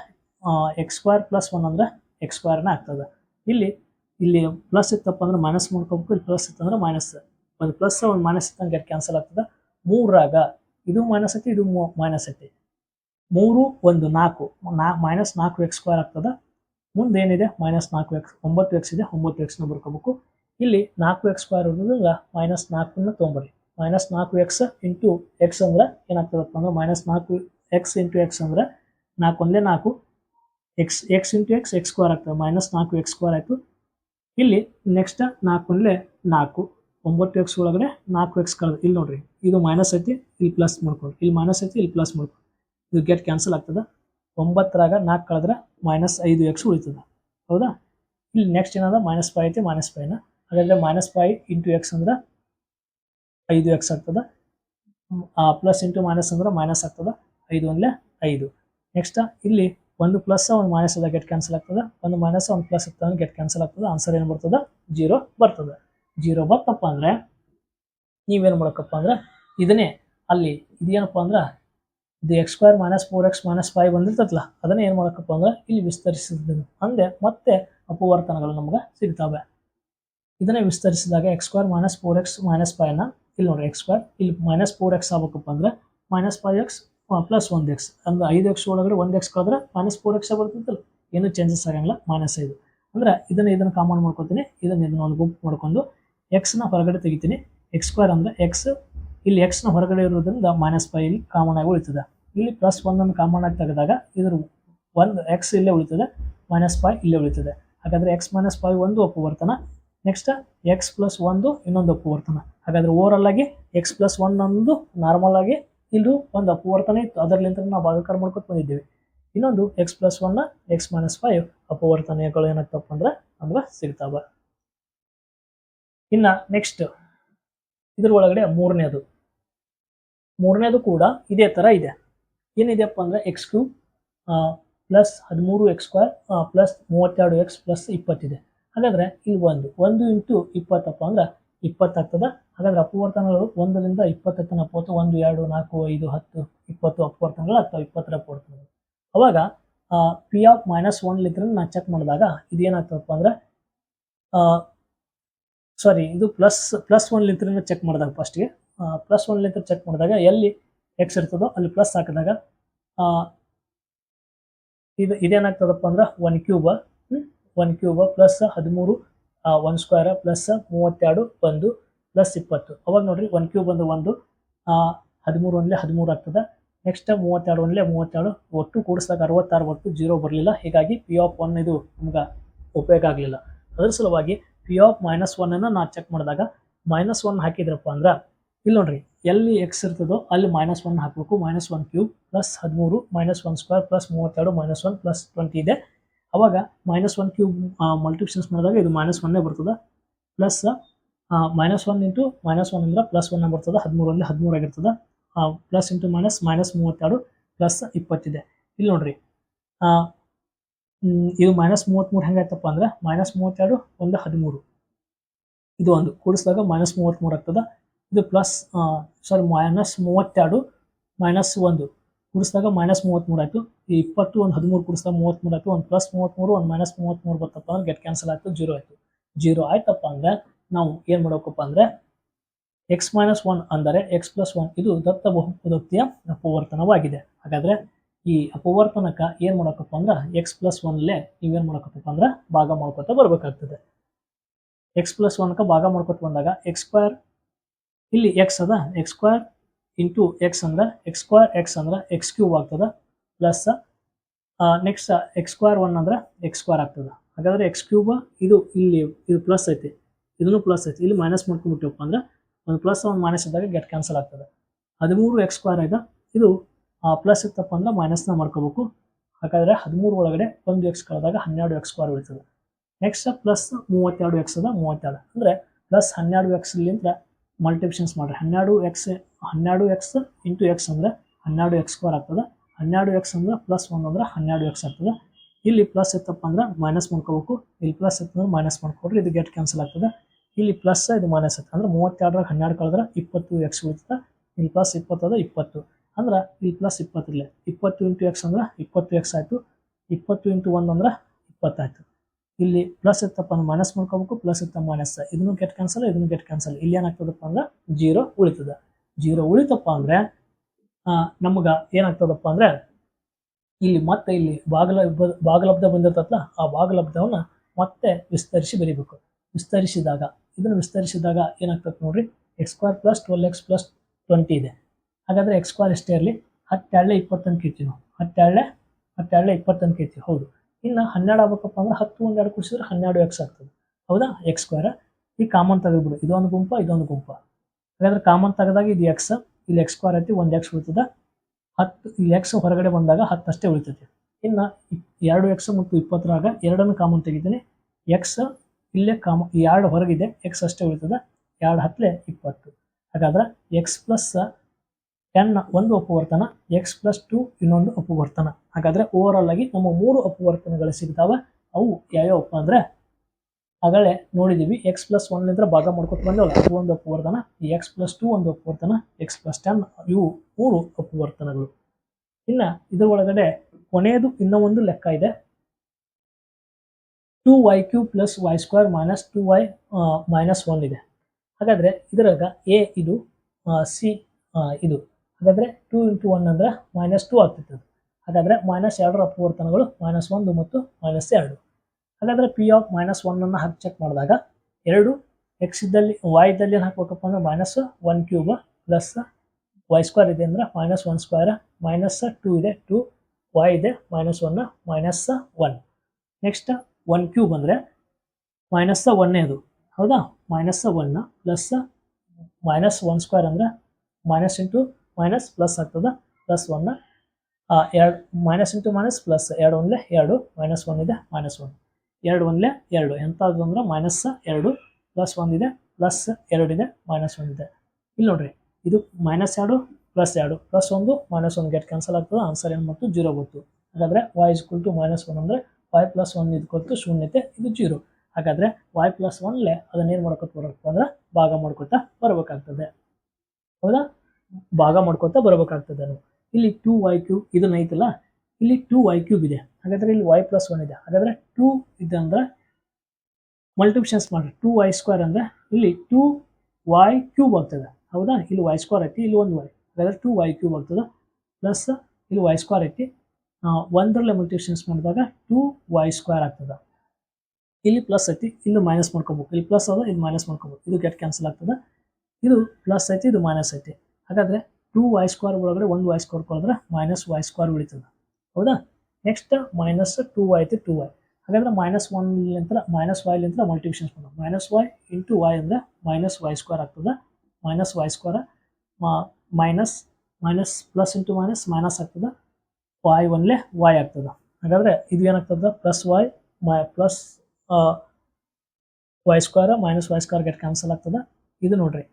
ಎಕ್ಸ್ ಸ್ಕ್ವೇರ್ ಪ್ಲಸ್ ಒನ್ ಅಂದ್ರೆ ಎಕ್ಸ್ ಸ್ಕ್ವೇರ್ನ ಆಗ್ತದೆ. ಇಲ್ಲಿ ಇಲ್ಲಿ ಪ್ಲಸ್ ಇತ್ತಪ್ಪ ಅಂದ್ರೆ ಮೈನಸ್ ಮಾಡ್ಕೋಬೇಕು, ಇಲ್ಲಿ ಪ್ಲಸ್ ಇತ್ತಂದ್ರೆ ಮೈನಸ್ ಒಂದು ಪ್ಲಸ್ ಒಂದು ಮೈನಸ್ ಇತ್ತಂಗೆ ಕ್ಯಾನ್ಸಲ್ ಆಗ್ತದೆ. ಮೂರಾಗ ಇದು ಮೈನಸ್ ಐತಿ, ಇದು ಮೈನಸ್ ಐತಿ. ಮೂರು, ಒಂದು, ನಾಲ್ಕು. ನಾ ಮೈನಸ್ ನಾಲ್ಕು ಎಕ್ಸ್ ಸ್ಕ್ವೇರ್ ಆಗ್ತದೆ. ಮುಂದೆ ಏನಿದೆ? ಮೈನಸ್ ನಾಲ್ಕು ಎಕ್ಸ್ ಒಂಬತ್ತು ಎಕ್ಸ್ ಇದೆ, ಒಂಬತ್ತು ಎಕ್ಸ್ನ ಬರ್ಕೋಬೇಕು. ಇಲ್ಲಿ ನಾಲ್ಕು ಎಕ್ಸ್ ಸ್ಕ್ವೇರ್ ಇರೋದ್ರಿಂದ ಮೈನಸ್ ನಾಲ್ಕನ್ನ ತೊಗೊಂಬರ್ರಿ. ಮೈನಸ್ ನಾಲ್ಕು ಎಕ್ಸ್ ಇಂಟು ಎಕ್ಸ್ ಅಂದ್ರೆ ಏನಾಗ್ತದಪ್ಪ ಅಂದ್ರೆ ಮೈನಸ್ ನಾಲ್ಕು ಎಕ್ಸ್ ಇಂಟು ಎಕ್ಸ್ ಅಂದ್ರೆ ನಾಲ್ಕು ಒಂದೇ ನಾಲ್ಕು. X x into x x square ಆಗ್ತದೆ ಮೈನಸ್ ನಾಲ್ಕು ಎಕ್ಸ್ ಸ್ಕ್ವೇರ್ ಆಯಿತು. ಇಲ್ಲಿ ನೆಕ್ಸ್ಟ್ ನಾಲ್ಕು ಒಂದಲೇ ನಾಲ್ಕು, ಒಂಬತ್ತು ಎಕ್ಸ್ ಒಳಗಡೆ ನಾಲ್ಕು ಎಕ್ಸ್ ಕಳೆದು, ಇಲ್ಲಿ ನೋಡ್ರಿ, ಇದು ಮೈನಸ್ ಐತಿ, ಇಲ್ಲಿ ಪ್ಲಸ್ ಮಾಡ್ಕೊಂಡು, ಇಲ್ಲಿ ಮೈನಸ್ ಐತಿ, ಇಲ್ಲಿ ಪ್ಲಸ್ ಮಾಡ್ಕೊಂಡು. ಇದು ಗೆಟ್ ಕ್ಯಾನ್ಸಲ್ ಆಗ್ತದೆ. ಒಂಬತ್ತರಾಗ ನಾಲ್ಕು ಕಳೆದ್ರೆ ಮೈನಸ್ ಐದು ಎಕ್ಸ್ ಉಳಿತದೆ. ಹೌದಾ? ಇಲ್ಲಿ ನೆಕ್ಸ್ಟ್ ಏನದ? ಮೈನಸ್ ಫೈ ಐತಿ ಮೈನಸ್ ಫೈನ ಹಾಗಾದರೆ ಮೈನಸ್ ಫೈ ಇಂಟು ಎಕ್ಸ್ ಅಂದ್ರೆ ಐದು ಎಕ್ಸ್ ಆಗ್ತದೆ. ಪ್ಲಸ್ ಇಂಟು ಮೈನಸ್ ಅಂದ್ರೆ ಮೈನಸ್ ಆಗ್ತದೆ, ಐದು ಅಂದರೆ ಐದು. ನೆಕ್ಸ್ಟ್ ಇಲ್ಲಿ ಒಂದು ಪ್ಲಸ್ ಒಂದು ಮೈನಸ್ ಅದ ಗೆಟ್ ಕ್ಯಾನ್ಸಲ್ ಆಗ್ತದೆ. ಒಂದು ಮೈನಸ್ ಒಂದು ಪ್ಲಸ್ ಇರ್ತದೆ ಗೆಟ್ ಕ್ಯಾನ್ಸಲ್ ಆಗ್ತದೆ. ಆನ್ಸರ್ ಏನು ಬರ್ತದೆ? ಜೀರೋ ಬರ್ತದೆ. ಜೀರೋ ಬರ್ತಪ್ಪ ಅಂದ್ರೆ ನೀವೇನು ಮಾಡೋಕಪ್ಪ ಅಂದ್ರೆ ಇದನ್ನೇ ಅಲ್ಲಿ ಇದೇನಪ್ಪ ಅಂದ್ರೆ ಇದು x square minus four x minus five ಬಂದಿರ್ತದಲ್ಲ ಅದನ್ನ ಏನು ಮಾಡೋಕಪ್ಪ ಅಂದ್ರೆ ಇಲ್ಲಿ ವಿಸ್ತರಿಸಿದ್ದು. ಅಂದರೆ ಮತ್ತೆ ಅಪವರ್ತನಗಳು ನಮ್ಗೆ ಸಿಗ್ತವೆ. ಇದನ್ನೇ ವಿಸ್ತರಿಸಿದಾಗ x square minus four x minus ಫೈವ್ನ ಇಲ್ಲಿ ನೋಡ್ರಿ ಎಕ್ಸ್ ಸ್ಕ್ವೇರ್ ಇಲ್ಲಿ ಮೈನಸ್ ಫೋರ್ ಎಕ್ಸ್ ಆಗ್ಬೇಕಪ್ಪ ಅಂದ್ರೆ ಮೈನಸ್ ಫೈವ್ ಎಕ್ಸ್ ಪ್ಲಸ್ ಒಂದು ಎಕ್ಸ್ ಅಂದ್ರೆ ಐದು ಎಕ್ಸ್ ಒಳಗಡೆ ಒಂದು ಎಕ್ಸ್ ಕಳೆದ್ರೆ ಮೈನಸ್ ಫೋರ್ ಎಕ್ಸ್ ಬರ್ತೈತಲ್ಲ, ಏನೂ ಚೇಂಜಸ್ ಆಗಂಗಿಲ್ಲ ಮೈನಸ್ ಐದು. ಅಂದ್ರೆ ಇದನ್ನು ಇದನ್ನು ಕಾಮನ್ ಮಾಡ್ಕೊತೀನಿ, ಇದನ್ನು ಇದನ್ನ ಒಂದು ಗುಂಪು ಮಾಡ್ಕೊಂಡು ಎಕ್ಸ್ನ ಹೊರಗಡೆ ತೆಗಿತೀನಿ. ಎಕ್ಸ್ ಸ್ಕ್ವೇರ್ ಅಂದ್ರೆ ಎಕ್ಸ್ ಇಲ್ಲಿ ಎಕ್ಸ್ನ ಹೊರಗಡೆ ಇರೋದ್ರಿಂದ ಮೈನಸ್ ಫೈವ್ ಇಲ್ಲಿ ಕಾಮನ್ ಆಗಿ ಉಳಿತದೆ. ಇಲ್ಲಿ ಪ್ಲಸ್ ಒಂದನ್ನು ಕಾಮನ್ ಆಗಿ ತೆಗೆದಾಗ ಇದ್ರ ಒಂದು ಎಕ್ಸ್ ಇಲ್ಲೇ ಉಳಿತದೆ ಮೈನಸ್ ಫೈವ್ ಇಲ್ಲೇ ಉಳಿತದೆ. ಹಾಗಾದ್ರೆ ಎಕ್ಸ್ ಮೈನಸ್ ಫೈವ್ ಒಂದು ಅಪವರ್ತನ ನೆಕ್ಸ್ಟ್ ಎಕ್ಸ್ ಪ್ಲಸ್ ಒಂದು ಇನ್ನೊಂದು ಅಪವರ್ತನ ಹಾಗಾದ್ರೆ ಓವರಲ್ ಆಗಿ ಎಕ್ಸ್ ಪ್ಲಸ್ ಒನ್ ಒಂದು ನಾರ್ಮಲ್ ಆಗಿ ಇಲ್ಲೂ ಒಂದು ಅಪವರ್ತನ ಇತ್ತು. ಅದರಲ್ಲಿಂತ ನಾವು ಭಾಗಾಕಾರ ಮಾಡ್ಕೊತ ಬಂದಿದ್ದೀವಿ. ಇನ್ನೊಂದು ಎಕ್ಸ್ ಪ್ಲಸ್ ಒನ್ನ ಎಕ್ಸ್ ಮೈನಸ್ ಫೈವ್ ಅಪವರ್ತನೆಗಳು ಏನಾಗ್ತಪ್ಪ ಅಂದ್ರೆ ನಮ್ಗೆ ಸಿಗ್ತಾವ. ಇನ್ನ ನೆಕ್ಸ್ಟ್ ಇದ್ರ ಒಳಗಡೆ ಮೂರನೇದು. ಮೂರನೇದು ಕೂಡ ಇದೇ ತರ ಇದೆ. ಏನಿದೆಯಪ್ಪ ಅಂದ್ರೆ ಎಕ್ಸ್ ಕ್ಯೂ ಪ್ಲಸ್ ಹದಿಮೂರು ಎಕ್ಸ್ ಸ್ಕ್ವೇರ್ ಪ್ಲಸ್ ಮೂವತ್ತೆರಡು ಎಕ್ಸ್ ಪ್ಲಸ್ ಇಪ್ಪತ್ತಿದೆ. ಹಾಗಾದ್ರೆ ಇಲ್ಲಿ ಒಂದು. ಒಂದು ಇಂಟು ಇಪ್ಪತ್ತಪ್ಪ ಅಂದ್ರೆ ಇಪ್ಪತ್ತಾಗ್ತದ ಹಾಗಾದ್ರೆ ಅಪವರ್ತನಗಳು ಒಂದರಿಂದ ಇಪ್ಪತ್ತನ ಅಪವರ್ತ ಒಂದು, ಎರಡು, ನಾಲ್ಕು, ಐದು, ಹತ್ತು, ಇಪ್ಪತ್ತು ಅಪವರ್ತನಗಳು ಅಥವಾ ಇಪ್ಪತ್ತರ ಅಪವರ್ತನಗಳು. ಅವಾಗ ಪಿ ಆಫ್ ಮೈನಸ್ ಒನ್ ಲಿತ್ರ ನಾನು ಚೆಕ್ ಮಾಡಿದಾಗ ಇದೇನಾಗ್ತದಪ್ಪ ಅಂದ್ರೆ ಸಾರಿ ಇದು ಪ್ಲಸ್ ಪ್ಲಸ್ ಒನ್ ಲಿತ್ರನ ಚೆಕ್ ಮಾಡಿದಾಗ ಫಸ್ಟ್ಗೆ ಪ್ಲಸ್ ಒನ್ ಲಿತ್ರ ಚೆಕ್ ಮಾಡಿದಾಗ ಎಲ್ಲಿ ಎಕ್ಸ್ ಇರ್ತದೋ ಅಲ್ಲಿ ಪ್ಲಸ್ ಹಾಕಿದಾಗ ಇದು, ಇದೇನಾಗ್ತದಪ್ಪ ಅಂದ್ರೆ one cube one cube plus ಹದಿಮೂರು ಒನ್ ಸ್ಕ್ವೇರ್ ಪ್ಲಸ್ ಮೂವತ್ತೆರಡು ಒಂದು ಪ್ಲಸ್ ಇಪ್ಪತ್ತು. ಅವಾಗ ನೋಡ್ರಿ ಒನ್ ಕ್ಯೂಬ್ ಒಂದು ಆ, ಹದಿಮೂರು ಒಂದಲೇ ಹದಿಮೂರು ಆಗ್ತದೆ. ನೆಕ್ಸ್ಟ್ ಮೂವತ್ತೆರಡು ಒಂದಲೇ ಮೂವತ್ತೆರಡು. ಒಟ್ಟು ಕೂಡಿಸಿದಾಗ ಅರವತ್ತಾರು ಒಟ್ಟು ಜೀರೋ ಬರಲಿಲ್ಲ. ಹೀಗಾಗಿ ಪಿ ಆಫ್ ಒನ್ ಇದು ನಮ್ಗೆ ಉಪಯೋಗ ಆಗಲಿಲ್ಲ. ಅದ್ರ ಸಲುವಾಗಿ ಪಿ ಆಫ್ ಮೈನಸ್ ಒನ್ನನ್ನು ನಾ ಚೆಕ್ ಮಾಡಿದಾಗ ಮೈನಸ್ ಒನ್ ಹಾಕಿದ್ರಪ್ಪ ಅಂದ್ರೆ ಇಲ್ಲಿ ನೋಡ್ರಿ ಎಲ್ಲಿ ಎಕ್ಸ್ ಇರ್ತದೋ ಅಲ್ಲಿ ಮೈನಸ್ ಒನ್ ಹಾಕಬೇಕು. ಮೈನಸ್ ಒನ್ ಕ್ಯೂಬ್ ಪ್ಲಸ್ ಹದಿಮೂರು ಮೈನಸ್ ಒನ್ ಸ್ಕ್ವೇರ್ ಪ್ಲಸ್ ಮೂವತ್ತೆರಡು ಮೈನಸ್ ಒನ್ ಪ್ಲಸ್ ಟ್ವೆಂಟಿ ಇದೆ. ಅವಾಗ ಮೈನಸ್ ಒನ್ ಕ್ಯೂಬ್ ಮಲ್ಟಿಪ್ಷನ್ಸ್ ಮಾಡಿದಾಗ ಇದು ಮೈನಸ್ ಒನ್ನೇ ಬರ್ತದೆ. Plus minus one into minus one ಅಂದ್ರೆ ಪ್ಲಸ್ ಒನ್ ಬರ್ತದೆ. ಹದಿಮೂರು ಅಲ್ಲಿ ಹದಿಮೂರು ಆಗಿರ್ತದೆ. ಪ್ಲಸ್ ಇಂಟು ಮೈನಸ್ ಮೈನಸ್ ಮೂವತ್ತೆರಡು ಪ್ಲಸ್ ಇಪ್ಪತ್ತಿದೆ. ಇಲ್ಲಿ ನೋಡ್ರಿ. ಇದು ಮೈನಸ್ ಮೂವತ್ತ್ಮೂರು ಹೆಂಗಾಯ್ತಪ್ಪ ಅಂದ್ರೆ ಮೈನಸ್ ಮೂವತ್ತೆರಡು ಒಂದು ಹದಿಮೂರು. ಇದು ಒಂದು. ಕೂಡಿಸಿದಾಗ ಮೈನಸ್ ಮೂವತ್ತ್ಮೂರು ಆಗ್ತದೆ. ಇದು ಪ್ಲಸ್ ಸಾರಿ ಮೈನಸ್ ಮೂವತ್ತೆರಡು ಮೈನಸ್ ಒಂದು. ಕೂಡಿಸಿದಾಗ ಮೈನಸ್ ಮೂವತ್ತ್ಮೂರು ಆಯಿತು. ಈ ಇಪ್ಪತ್ತು, ಒಂದು ಹದಿಮೂರು ಕೂಡಿಸಿದಾಗ ಮೂವತ್ತ್ಮೂರು ಆಯಿತು. ಒಂದು ಪ್ಲಸ್ ಮೂವತ್ತ್ಮೂರು ಒಂದು ಮೈನಸ್ ಮೂವತ್ತ್ಮೂರು ಬರ್ತಪ್ಪ ಅಂದ್ರೆ ಗೆಟ್ ಕ್ಯಾನ್ಸಲ್ ಆಯಿತು ಜೀರೋ ಆಯಿತು. ಜೀರೋ ಆಯ್ತಪ್ಪ ಅಂದರೆ ನಾವು ಏನು ಮಾಡಬೇಕಪ್ಪ ಅಂದ್ರೆ ಎಕ್ಸ್ ಮೈನಸ್ ಒನ್ ಅಂದರೆ ಎಕ್ಸ್ ಪ್ಲಸ್ ಒನ್ ಇದು ದತ್ತ ಬಹುಪದೋಕ್ತಿಯ ಅಪವರ್ತನವಾಗಿದೆ. ಹಾಗಾದ್ರೆ ಈ ಅಪವರ್ತನಕ್ಕೆ ಏನು ಮಾಡೋಕಪ್ಪ ಅಂದ್ರೆ ಎಕ್ಸ್ ಪ್ಲಸ್ ಒನ್ಲೇ ನೀವೇನು ಮಾಡೋಕಪ್ಪ ಅಂದ್ರೆ ಭಾಗ ಮಾಡ್ಕೊತ ಬರಬೇಕಾಗ್ತದೆ. ಎಕ್ಸ್ ಪ್ಲಸ್ ಒನ್ಕ ಭಾಗ ಮಾಡ್ಕೊತ ಬಂದಾಗ ಎಕ್ಸ್ ಸ್ಕ್ವೇರ್ ಇಲ್ಲಿ ಎಕ್ಸ್ ಅದ ಎಕ್ಸ್ ಸ್ಕ್ವೇರ್ ಇಂಟು ಎಕ್ಸ್ ಅಂದ್ರೆ ಎಕ್ಸ್ ಸ್ಕ್ವೇರ್ ಎಕ್ಸ್ ಅಂದ್ರೆ ಎಕ್ಸ್ ಕ್ಯೂಬ್ ಆಗ್ತದೆ. Plus next x square one ಅಂದ್ರೆ ಎಕ್ಸ್ ಸ್ಕ್ವೇರ್ ಆಗ್ತದೆ. ಹಾಗಾದ್ರೆ ಎಕ್ಸ್ ಕ್ಯೂಬ್ ಇದು ಇಲ್ಲಿ, ಇದು ಪ್ಲಸ್ ಐತಿ. ಇದನ್ನು ಪ್ಲಸ್ ಐತಿ. ಇಲ್ಲಿ ಮೈನಸ್ ಮಾಡ್ಕೊಂಡ್ಬಿಟ್ಟಿವಪ್ಪ ಅಂದ್ರೆ ಒಂದು ಪ್ಲಸ್ ಒಂದು ಮೈನಸ್ ಇದ್ದಾಗ ಗೆಟ್ ಕ್ಯಾನ್ಸಲ್ ಆಗ್ತದೆ. ಹದಿಮೂರು ಎಕ್ಸ್ ಸ್ಕ್ವೇರ್ ಇದೆ. ಇದು ಪ್ಲಸ್ ಇತ್ತಪ್ಪ ಅಂದ್ರೆ ಮೈನಸ್ನ ಮಾಡ್ಕೋಬೇಕು. ಹಾಗಾದ್ರೆ ಹದಿಮೂರು ಒಳಗಡೆ ಒಂದು ಎಕ್ಸ್ ಕಳೆದಾಗ ಹನ್ನೆರಡು ಎಕ್ಸ್ ಸ್ಕ್ವೇರ್ ಉಳಿತದೆ. ನೆಕ್ಸ್ಟ್ ಪ್ಲಸ್ ಮೂವತ್ತೆರಡು ಎಕ್ಸ್ ಅದ ಮೂವತ್ತೆರಡು. ಅಂದರೆ ಪ್ಲಸ್ ಹನ್ನೆರಡು ಎಕ್ಸ್ಲಿಂದ ಮಲ್ಟಿಪ್ಷನ್ಸ್ ಮಾಡ್ರಿ. ಹನ್ನೆರಡು ಎಕ್ಸ್ ಹನ್ನೆರಡು ಎಕ್ಸ್ ಇಂಟು ಎಕ್ಸ್ ಅಂದರೆ ಹನ್ನೆರಡು ಎಕ್ಸ್ ಸ್ಕ್ವೇರ್ ಆಗ್ತದೆ. ಹನ್ನೆರಡು ಎಕ್ಸ್ ಅಂದ್ರೆ ಪ್ಲಸ್ ಒಂದು ಅಂದ್ರೆ ಹನ್ನೆರಡು ಎಕ್ಸ್ ಆಗ್ತದೆ. ಇಲ್ಲಿ ಪ್ಲಸ್ ಇತ್ತಪ್ಪ ಅಂದ್ರೆ ಮೈನಸ್ ಮಾಡ್ಕೋಬೇಕು. ಇಲ್ಲಿ ಪ್ಲಸ್ ಇತ್ತಂದ್ರೆ ಮೈನಸ್ ಮಾಡ್ಕೊಡ್ರಿ. ಇದು ಗೆಟ್ ಕ್ಯಾನ್ಸಲ್ ಆಗ್ತದೆ. ಇಲ್ಲಿ ಪ್ಲಸ್ ಇದು ಮೈನಸ್ ಇತ್ತು ಅಂದ್ರೆ ಮೂವತ್ತೆರಡರಾಗ ಹನ್ನೆರಡು ಕಳೆದ್ರೆ ಇಪ್ಪತ್ತು ಎಕ್ಸ್ ಉಳಿತದೆ. ಇಲ್ಲಿ ಪ್ಲಸ್ ಇಪ್ಪತ್ತದ ಇಪ್ಪತ್ತು. ಅಂದ್ರೆ ಇಲ್ಲಿ ಪ್ಲಸ್ ಇಪ್ಪತ್ತಿಲ್ಲ ಇಪ್ಪತ್ತು ಇಂಟು ಎಕ್ಸ್ ಅಂದ್ರೆ ಇಪ್ಪತ್ತು ಎಕ್ಸ್ ಆಯಿತು. ಇಪ್ಪತ್ತು ಇಂಟು ಒಂದು ಅಂದ್ರೆ ಇಪ್ಪತ್ತಾಯ್ತು ಇಲ್ಲಿ ಪ್ಲಸ್ ಇತ್ತಪ್ಪ ಅಂದ್ರೆ ಮೈನಸ್ ಮಾಡ್ಕೋಬೇಕು. ಪ್ಲಸ್ ಇತ್ತ ಮೈನಸ್ ಇದನ್ನು ಗೆಟ್ ಕ್ಯಾನ್ಸಲ್ ಇದನ್ನು ಗೆಟ್ ಕ್ಯಾನ್ಸಲ್ ಇಲ್ಲಿ ಏನಾಗ್ತದಪ್ಪ ಅಂದ್ರೆ ಜೀರೋ ಉಳಿತದ. ಜೀರೋ ಉಳಿತಪ್ಪ ಅಂದ್ರೆ ನಮ್ಗೆ ಏನಾಗ್ತದಪ್ಪ ಅಂದ್ರೆ, ಇಲ್ಲಿ ಮತ್ತೆ ಇಲ್ಲಿ ಬಾಗಲ ಬಾಗಲಬ್ಧ ಬಂದಿರ್ತಲ್ಲ ಆ ಬಾಗಲಬ್ಧವನ್ನು ಮತ್ತೆ ವಿಸ್ತರಿಸಿ ಬರೀಬೇಕು. ವಿಸ್ತರಿಸಿದಾಗ, ಇದನ್ನು ವಿಸ್ತರಿಸಿದಾಗ ಏನಾಗ್ತದೆ ನೋಡ್ರಿ x square plus twelve x plus twenty ಇದೆ. ಹಾಗಾದರೆ ಎಕ್ಸ್ ಸ್ಕ್ವೇರ್ ಎಷ್ಟೇ ಇರಲಿ ಹತ್ತೆರಳೆ ಇಪ್ಪತ್ತೊಂದು ಕೇಳ್ತೀವಿ ನಾವು. ಹತ್ತೆರಳೆ ಹತ್ತೆರಳೆ ಇಪ್ಪತ್ತೊಂದು ಕೇಳ್ತೀವಿ ಹೌದು. ಇನ್ನು ಹನ್ನೆರಡು ಆಗಬೇಕಪ್ಪ ಅಂದ್ರೆ ಹತ್ತು ಒಂದೆರಡು ಕೂಡಿಸಿದ್ರೆ ಹನ್ನೆರಡು ಎಕ್ಸ್ ಆಗ್ತದೆ. ಹೌದಾ? ಎಕ್ಸ್ ಸ್ಕ್ವೇರ ಈ ಕಾಮನ್ ತೆಗೆದ್ಬಿಡು. ಇದೊಂದು ಗುಂಪ ಇದೊಂದು ಗುಂಪ. ಹಾಗಾದ್ರೆ ಕಾಮನ್ ತೆಗೆದಾಗ ಇದು ಎಕ್ಸ್ ಇಲ್ಲಿ ಎಕ್ಸ್ ಸ್ಕ್ವೇರ್ ಐತಿ, ಒಂದು ಎಕ್ಸ್ ಉಳಿತದೆ. ಹತ್ತು ಇಲ್ಲಿ ಎಕ್ಸ್ ಹೊರಗಡೆ ಬಂದಾಗ ಹತ್ತಷ್ಟೇ ಉಳಿತೈತಿ. ಇನ್ನು ಎರಡು ಎಕ್ಸ್ ಮತ್ತು ಇಪ್ಪತ್ತರಾಗ ಎರಡನ್ನು ಕಾಮನ್ ತೆಗಿತೀನಿ. ಎಕ್ಸ್ ಇಲ್ಲೇ ಕಾಮ ಎರಡು ಹೊರಗಿದೆ ಎಕ್ಸ್ ಅಷ್ಟೇ ಉಳಿತದೆ. ಎರಡು ಹತ್ತಲೆ ಇಪ್ಪತ್ತು. ಹಾಗಾದ್ರೆ ಎಕ್ಸ್ ಪ್ಲಸ್ ಟೆನ್ ಒಂದು ಅಪವರ್ತನ ಎಕ್ಸ್ ಪ್ಲಸ್ ಟು ಇನ್ನೊಂದು ಅಪವರ್ತನ. ಹಾಗಾದ್ರೆ ಓವರ್ ಆಲ್ ಆಗಿ ನಮ್ಮ ಮೂರು ಅಪವರ್ತನಗಳು ಸಿಗ್ತಾವೆ. ಅವು ಯಾವ್ಯಾವಪ್ಪ ಅಂದ್ರೆ ಆಗಲೇ ನೋಡಿದ್ದೀವಿ ಎಕ್ಸ್ ಪ್ಲಸ್ ಒನ್ಲಿಂದ ಭಾಗ ಮಾಡ್ಕೊತ ಬಂದವಲ್ಲ, ಅದು ಒಂದು ಅಪವರ್ತನ. ಎಕ್ಸ್ ಪ್ಲಸ್ ಟೂ ಒಂದು ಅಪವರ್ತನ ಎಕ್ಸ್ ಪ್ಲಸ್ ಟೆನ್ ಇವು ಮೂರು ಅಪವರ್ತನಗಳು. ಇನ್ನ ಇದ್ರ ಒಳಗಡೆ ಕೊನೆಯದು ಇನ್ನೂ ಒಂದು ಲೆಕ್ಕ ಇದೆ. Two y cube plus y square minus two y minus one ಇದೆ. ಹಾಗಾದ್ರೆ ಇದರಾಗ ಎ ಇದು ಸಿ ಇದು. ಹಾಗಾದ್ರೆ ಟೂ ಇಂಟು ಒನ್ ಅಂದ್ರೆ ಮೈನಸ್ ಟೂ ಆಗ್ತಿತ್ತು ಹಾಗಾದ್ರೆ ಮೈನಸ್ ಎರಡರ ಅಪವರ್ತನಗಳು ಮೈನಸ್ ಒಂದು ಮತ್ತು ಮೈನಸ್ ಎರಡು. ಹಾಗಾದ್ರೆ ಪಿ ಆಫ್ ಮೈನಸ್ ಒನ್ನನ್ನು ಹಾಕಿ ಚೆಕ್ ಮಾಡಿದಾಗ ಎರಡು ಎಕ್ಸ್ ಇದ್ದಲ್ಲಿ ವೈ ಇದ್ದಲ್ಲಿ ಏನು ಹಾಕಬೇಕಪ್ಪ ಅಂದ್ರೆ minus one cube plus y square ಇದೆ ಅಂದ್ರೆ minus one square minus two ಇದೆ ಟೂ ವೈ ಇದೆ minus one minus one next one cube ಅಂದರೆ ಮೈನಸ್ ಒನ್ನೇ ಅದು ಹೌದಾ? Minus one plus minus one square ಅಂದರೆ ಮೈನಸ್ ಇಂಟು ಮೈನಸ್ ಪ್ಲಸ್ ಆಗ್ತದೆ ಪ್ಲಸ್ ಒನ್ ಎರಡು ಮೈನಸ್ ಇಂಟು ಮೈನಸ್ ಪ್ಲಸ್ ಎರಡು ಒಂದೇ ಎರಡು ಮೈನಸ್ ಒನ್ ಇದೆ ಮೈನಸ್ ಒನ್ ಎರಡು ಒಂದಲೇ ಎರಡು. ಎಂಥದ್ದು ಅಂದ್ರೆ ಮೈನಸ್ ಎರಡು ಪ್ಲಸ್ ಒಂದಿದೆ ಪ್ಲಸ್ ಎರಡಿದೆ ಮೈನಸ್ ಒಂದಿದೆ ಇಲ್ಲಿ ನೋಡ್ರಿ, ಇದು ಮೈನಸ್ ಎರಡು ಪ್ಲಸ್ ಎರಡು. ಪ್ಲಸ್ ಒಂದು ಮೈನಸ್ ಒಂದು ಗೆಟ್ ಕ್ಯಾನ್ಸಲ್ ಆಗ್ತದೆ. ಆನ್ಸರ್ ಏನು ಮತ್ತು ಜೀರೋ ಬಂತು ಹಾಗಾದ್ರೆ y is equal to minus one ಅಂದರೆ ವೈ ಪ್ಲಸ್ ಒನ್ ಇದ್ಕೊಳ್ತು ಶೂನ್ಯತೆ, ಇದು ಜೀರೋ ಹಾಗಾದ್ರೆ ವೈ ಪ್ಲಸ್ ಒನ್ಲೆ ಅದನ್ನೇನು ಮಾಡ್ಕೊತ ಬರಬೇಕು ಅಂದ್ರೆ ಭಾಗ ಮಾಡ್ಕೊತಾ ಬರಬೇಕಾಗ್ತದೆ. ಹೌದಾ? ಭಾಗ ಮಾಡ್ಕೊತಾ ಬರಬೇಕಾಗ್ತದೆ ನಾವು ಇಲ್ಲಿ ಟೂ ವೈ ಕ್ಯೂ ಇದನ್ನ ಐತಲ್ಲ? ಇಲ್ಲಿ ಟೂ ವೈ ಕ್ಯೂಬ್ ಇದೆ. ಹಾಗಾದ್ರೆ ಇಲ್ಲಿ ವೈ ಪ್ಲಸ್ ಒನ್ ಇದೆ. ಹಾಗಾದ್ರೆ ಟೂ ಇದೆ ಅಂದ್ರೆ ಮಲ್ಟಿಪ್ಲಿಕೇಶನ್ ಮಾಡಿ ಟೂ ವೈ ಸ್ಕ್ವೇರ್ ಅಂದ್ರೆ ಇಲ್ಲಿ ಟೂ ವೈ ಕ್ಯೂಬ್ ಆಗ್ತದೆ. ಹೌದಾ? ಇಲ್ಲಿ ವೈ ಸ್ಕ್ವೇರ್ ಐತಿ, ಇಲ್ಲಿ ಒಂದು ವೈ ಹಾಗಾದ್ರೆ ಟೂ ವೈ ಕ್ಯೂಬ್ ಆಗ್ತದೆ. ಪ್ಲಸ್ ಇಲ್ಲಿ ವೈ ಸ್ಕ್ವೇರ್ ಐತಿ. ಒಂದರಲ್ಲಿ ಮಲ್ಟಿಪ್ಷನ್ಸ್ ಮಾಡಿದಾಗ ಟೂ ವೈ ಸ್ಕ್ವೇರ್ ಆಗ್ತದೆ. ಇಲ್ಲಿ ಪ್ಲಸ್ ಐತಿ, ಇಲ್ಲಿ ಮೈನಸ್ ಮಾಡ್ಕೋಬೇಕು. ಇಲ್ಲಿ ಪ್ಲಸ್ ಅದ ಇದು ಮೈನಸ್ ಮಾಡ್ಕೋಬೇಕು. ಇದು ಗೆಟ್ ಕ್ಯಾನ್ಸಲ್ ಆಗ್ತದೆ. ಇದು ಪ್ಲಸ್ ಐತಿ, ಇದು ಮೈನಸ್ ಐತಿ. ಹಾಗಾದ್ರೆ ಟೂ ವೈ ಸ್ಕ್ವೇರ್ ಒಳಗಡೆ ಒಂದು ವೈ ಸ್ಕ್ವೇರ್ ಕೊಡಿದ್ರೆ ಮೈನಸ್ ವೈ ಸ್ಕ್ವೇರ್ ಉಳಿತದೆ. ಹೌದಾ? ನೆಕ್ಸ್ಟ್ ಮೈನಸ್ ಟೂ ವೈ ಐತಿ ಟೂ ವೈ ಹಾಗಾದ್ರೆ ಮೈನಸ್ ಒನ್ಲಿಂತ ಮೈನಸ್ ವೈಲಿಂತ ಮಲ್ಟಿಪ್ಷನ್ಸ್ ಮಾಡೋದು ಮೈನಸ್ ವೈ ಇಂಟು ವೈ ಅಂದರೆ ಮೈನಸ್ ವೈ ಸ್ಕ್ವೇರ್ ಆಗ್ತದೆ? Minus y square minus minus plus into minus minus ಆಗ್ತದೆ? ವೈ ಒನ್ಲೆ ವೈ ಆಗ್ತದೆ? ಹಾಗಾದ್ರೆ ಇದು ಏನಾಗ್ತದೆ? ಪ್ಲಸ್ ವೈ ಮೈ plus y square minus y square get cancel ಆಗ್ತದೆ? ಇದು ನೋಡ್ರಿ.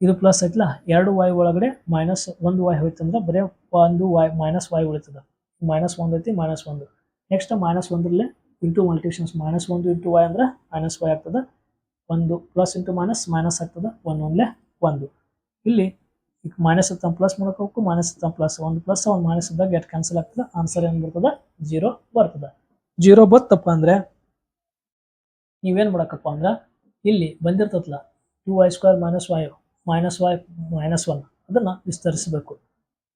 ಇದು ಪ್ಲಸ್ ಐತ್ಲ? ಎರಡು ವೈ ಒಳಗಡೆ ಮೈನಸ್ ಒಂದು ವೈ ಹೋಯ್ತಂದ್ರೆ ಬರೀ ಒಂದು ವೈ ಮೈನಸ್ ವೈ ಉಳಿತದೆ. ಮೈನಸ್ ಒಂದು ಐತಿ ಮೈನಸ್ ಒಂದು ನೆಕ್ಸ್ಟ್ ಮೈನಸ್ ಒಂದರಲ್ಲೇ ಇಂಟು ಮಲ್ಟಿಪ್ಷನ್ಸ್ ಮೈನಸ್ ಒಂದು ಇಂಟು ವೈ ಅಂದ್ರೆ ಮೈನಸ್ ವೈ ಆಗ್ತದೆ. ಒಂದು ಪ್ಲಸ್ ಇಂಟು ಮೈನಸ್ ಮೈನಸ್ ಆಗ್ತದೆ. ಒಂದು ಒಂದೇ ಒಂದು. ಇಲ್ಲಿ ಈಗ ಮೈನಸ್ ಇತ್ತ ಪ್ಲಸ್ ಮಾಡ್ಕೋಬೇಕು ಮೈನಸ್ ಇತ್ತ ಪ್ಲಸ್ ಒಂದು. ಪ್ಲಸ್ ಒಂದು ಮೈನಸ್ ಇದ್ದಾಗ ಗೆಟ್ ಕ್ಯಾನ್ಸಲ್ ಆಗ್ತದೆ. ಆನ್ಸರ್ ಏನು ಬರ್ತದೆ? ಜೀರೋ ಬರ್ತದೆ. ಜೀರೋ ಬತ್ತಪ್ಪ ಅಂದರೆ ನೀವೇನು ಮಾಡಕ್ಕಪ್ಪ ಅಂದ್ರೆ ಇಲ್ಲಿ ಬಂದಿರ್ತದಲ್ಲ two y square minus y minus y minus one ಅದನ್ನು ವಿಸ್ತರಿಸಬೇಕು.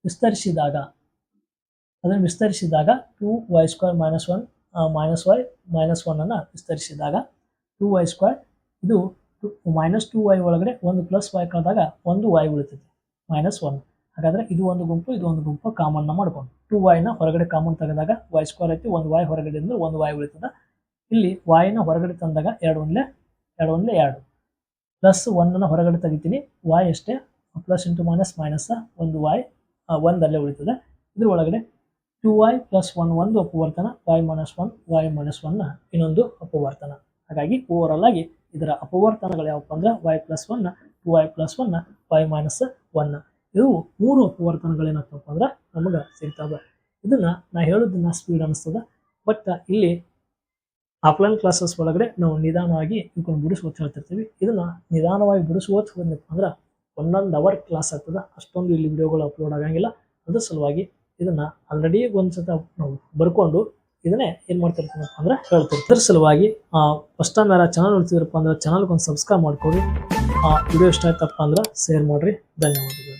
ವಿಸ್ತರಿಸಿದಾಗ ಅದನ್ನು ವಿಸ್ತರಿಸಿದಾಗ two y square minus one minus y minus ಒನ್ನನ್ನು ವಿಸ್ತರಿಸಿದಾಗ ಟೂ ವೈ ಸ್ಕ್ವೇರ್ ಇದು ಟು ಮೈನಸ್ ಟೂ ವೈ ಒಳಗಡೆ ಒಂದು ಪ್ಲಸ್ ವೈ ಕಳೆದಾಗ ಒಂದು ವೈ ಉಳಿತೈತಿ ಮೈನಸ್ ಒನ್ ಹಾಗಾದರೆ ಇದು ಒಂದು ಗುಂಪು, ಇದು ಒಂದು ಗುಂಪು ಕಾಮನ್ನ ಮಾಡ್ಕೊಂಡು. ಟೂ ವೈನ ಹೊರಗಡೆ ಕಾಮನ್ ತೆಗೆದಾಗ ವೈ ಸ್ಕ್ವೇರ್ ಐತಿ, ಒಂದು ವೈ ಹೊರಗಡೆ ಅಂದ್ರೆ ಒಂದು ವೈ ಉಳಿತದ. ಇಲ್ಲಿ ವಾಯ್ನ ಹೊರಗಡೆ ತಂದಾಗ ಎರಡು ಒಂದೇ ಎರಡು ಒಂದೇ ಎರಡು. ಪ್ಲಸ್ ಒನ್ನ ಹೊರಗಡೆ ತೆಗಿತೀನಿ ವಾಯ್ ಅಷ್ಟೇ ಪ್ಲಸ್ ಇಂಟು ಮೈನಸ್ ಮೈನಸ್ ಒಂದು ವಾಯ್ ಒಂದಲ್ಲೇ ಉಳಿತದೆ. ಇದ್ರ ಒಳಗಡೆ ಟು ವೈ ಪ್ಲಸ್ ಒನ್ ಒಂದು ಅಪವರ್ತನ y minus one y minus ಒನ್ನ ಇನ್ನೊಂದು ಅಪವರ್ತನ. ಹಾಗಾಗಿ ಓವರ್ ಆಗಿ ಇದರ ಅಪವರ್ತನಗಳು ಯಾವಪ್ಪ ಅಂದ್ರೆ y plus one two y plus one y minus one ಇವು ಮೂರು ಅಪವರ್ತನಗಳು ಏನಾಗ್ತಪ್ಪ ಅಂದ್ರೆ ನಮಗೆ ಸಿಗ್ತಾವೆ. ಇದನ್ನ ನಾ ಹೇಳೋದನ್ನ ಸ್ಪೀಡ್ ಅನಿಸ್ತದ ಬಟ್ ಇಲ್ಲಿ ಆಫ್ಲೈನ್ ಕ್ಲಾಸಸ್ ಒಳಗಡೆ ನಾವು ನಿಧಾನವಾಗಿ ಇವ್ಕೊಂಡು ಬಿಡಿಸ್ಕೋತ ಹೇಳ್ತಿರ್ತೀವಿ. ಇದನ್ನ ನಿಧಾನವಾಗಿ ಬಿಡಿಸ್ಕೋತ ಅಂದ್ರೆ ಒಂದೊಂದು ಅವರ್ ಕ್ಲಾಸ್ ಆಗ್ತದೆ. ಅಷ್ಟೊಂದು ಇಲ್ಲಿ ವಿಡಿಯೋಗಳು ಅಪ್ಲೋಡ್ ಆಗಂಗಿಲ್ಲ. ಅದ್ರ ಸಲುವಾಗಿ ಇದನ್ನ ಆಲ್ರೆಡಿ ಒಂದ್ಸತ ನಾವು ಬರ್ಕೊಂಡು ಇದನ್ನೇ ಏನು ಮಾಡ್ತಿರ್ತೀನಪ್ಪ ಅಂದ್ರೆ ಹೇಳ್ತಿರ್ತೀವಿ ಅದ್ರ ಸಲುವಾಗಿ ಫಸ್ಟ್ ಟೈಮ್ ಯಾರು ಚಾನಲ್ ನೋಡ್ತಿದ್ರಪ್ಪ ಅಂದ್ರೆ ಚಾನಲ್ಗೆ ಒಂದು ಸಬ್ಸ್ಕ್ರೈಬ್ ಮಾಡ್ಕೊಡಿ. ವಿಡಿಯೋ ಇಷ್ಟ ಆಯ್ತಪ್ಪ ಅಂದ್ರೆ ಶೇರ್ ಮಾಡ್ರಿ. ಧನ್ಯವಾದಗಳು.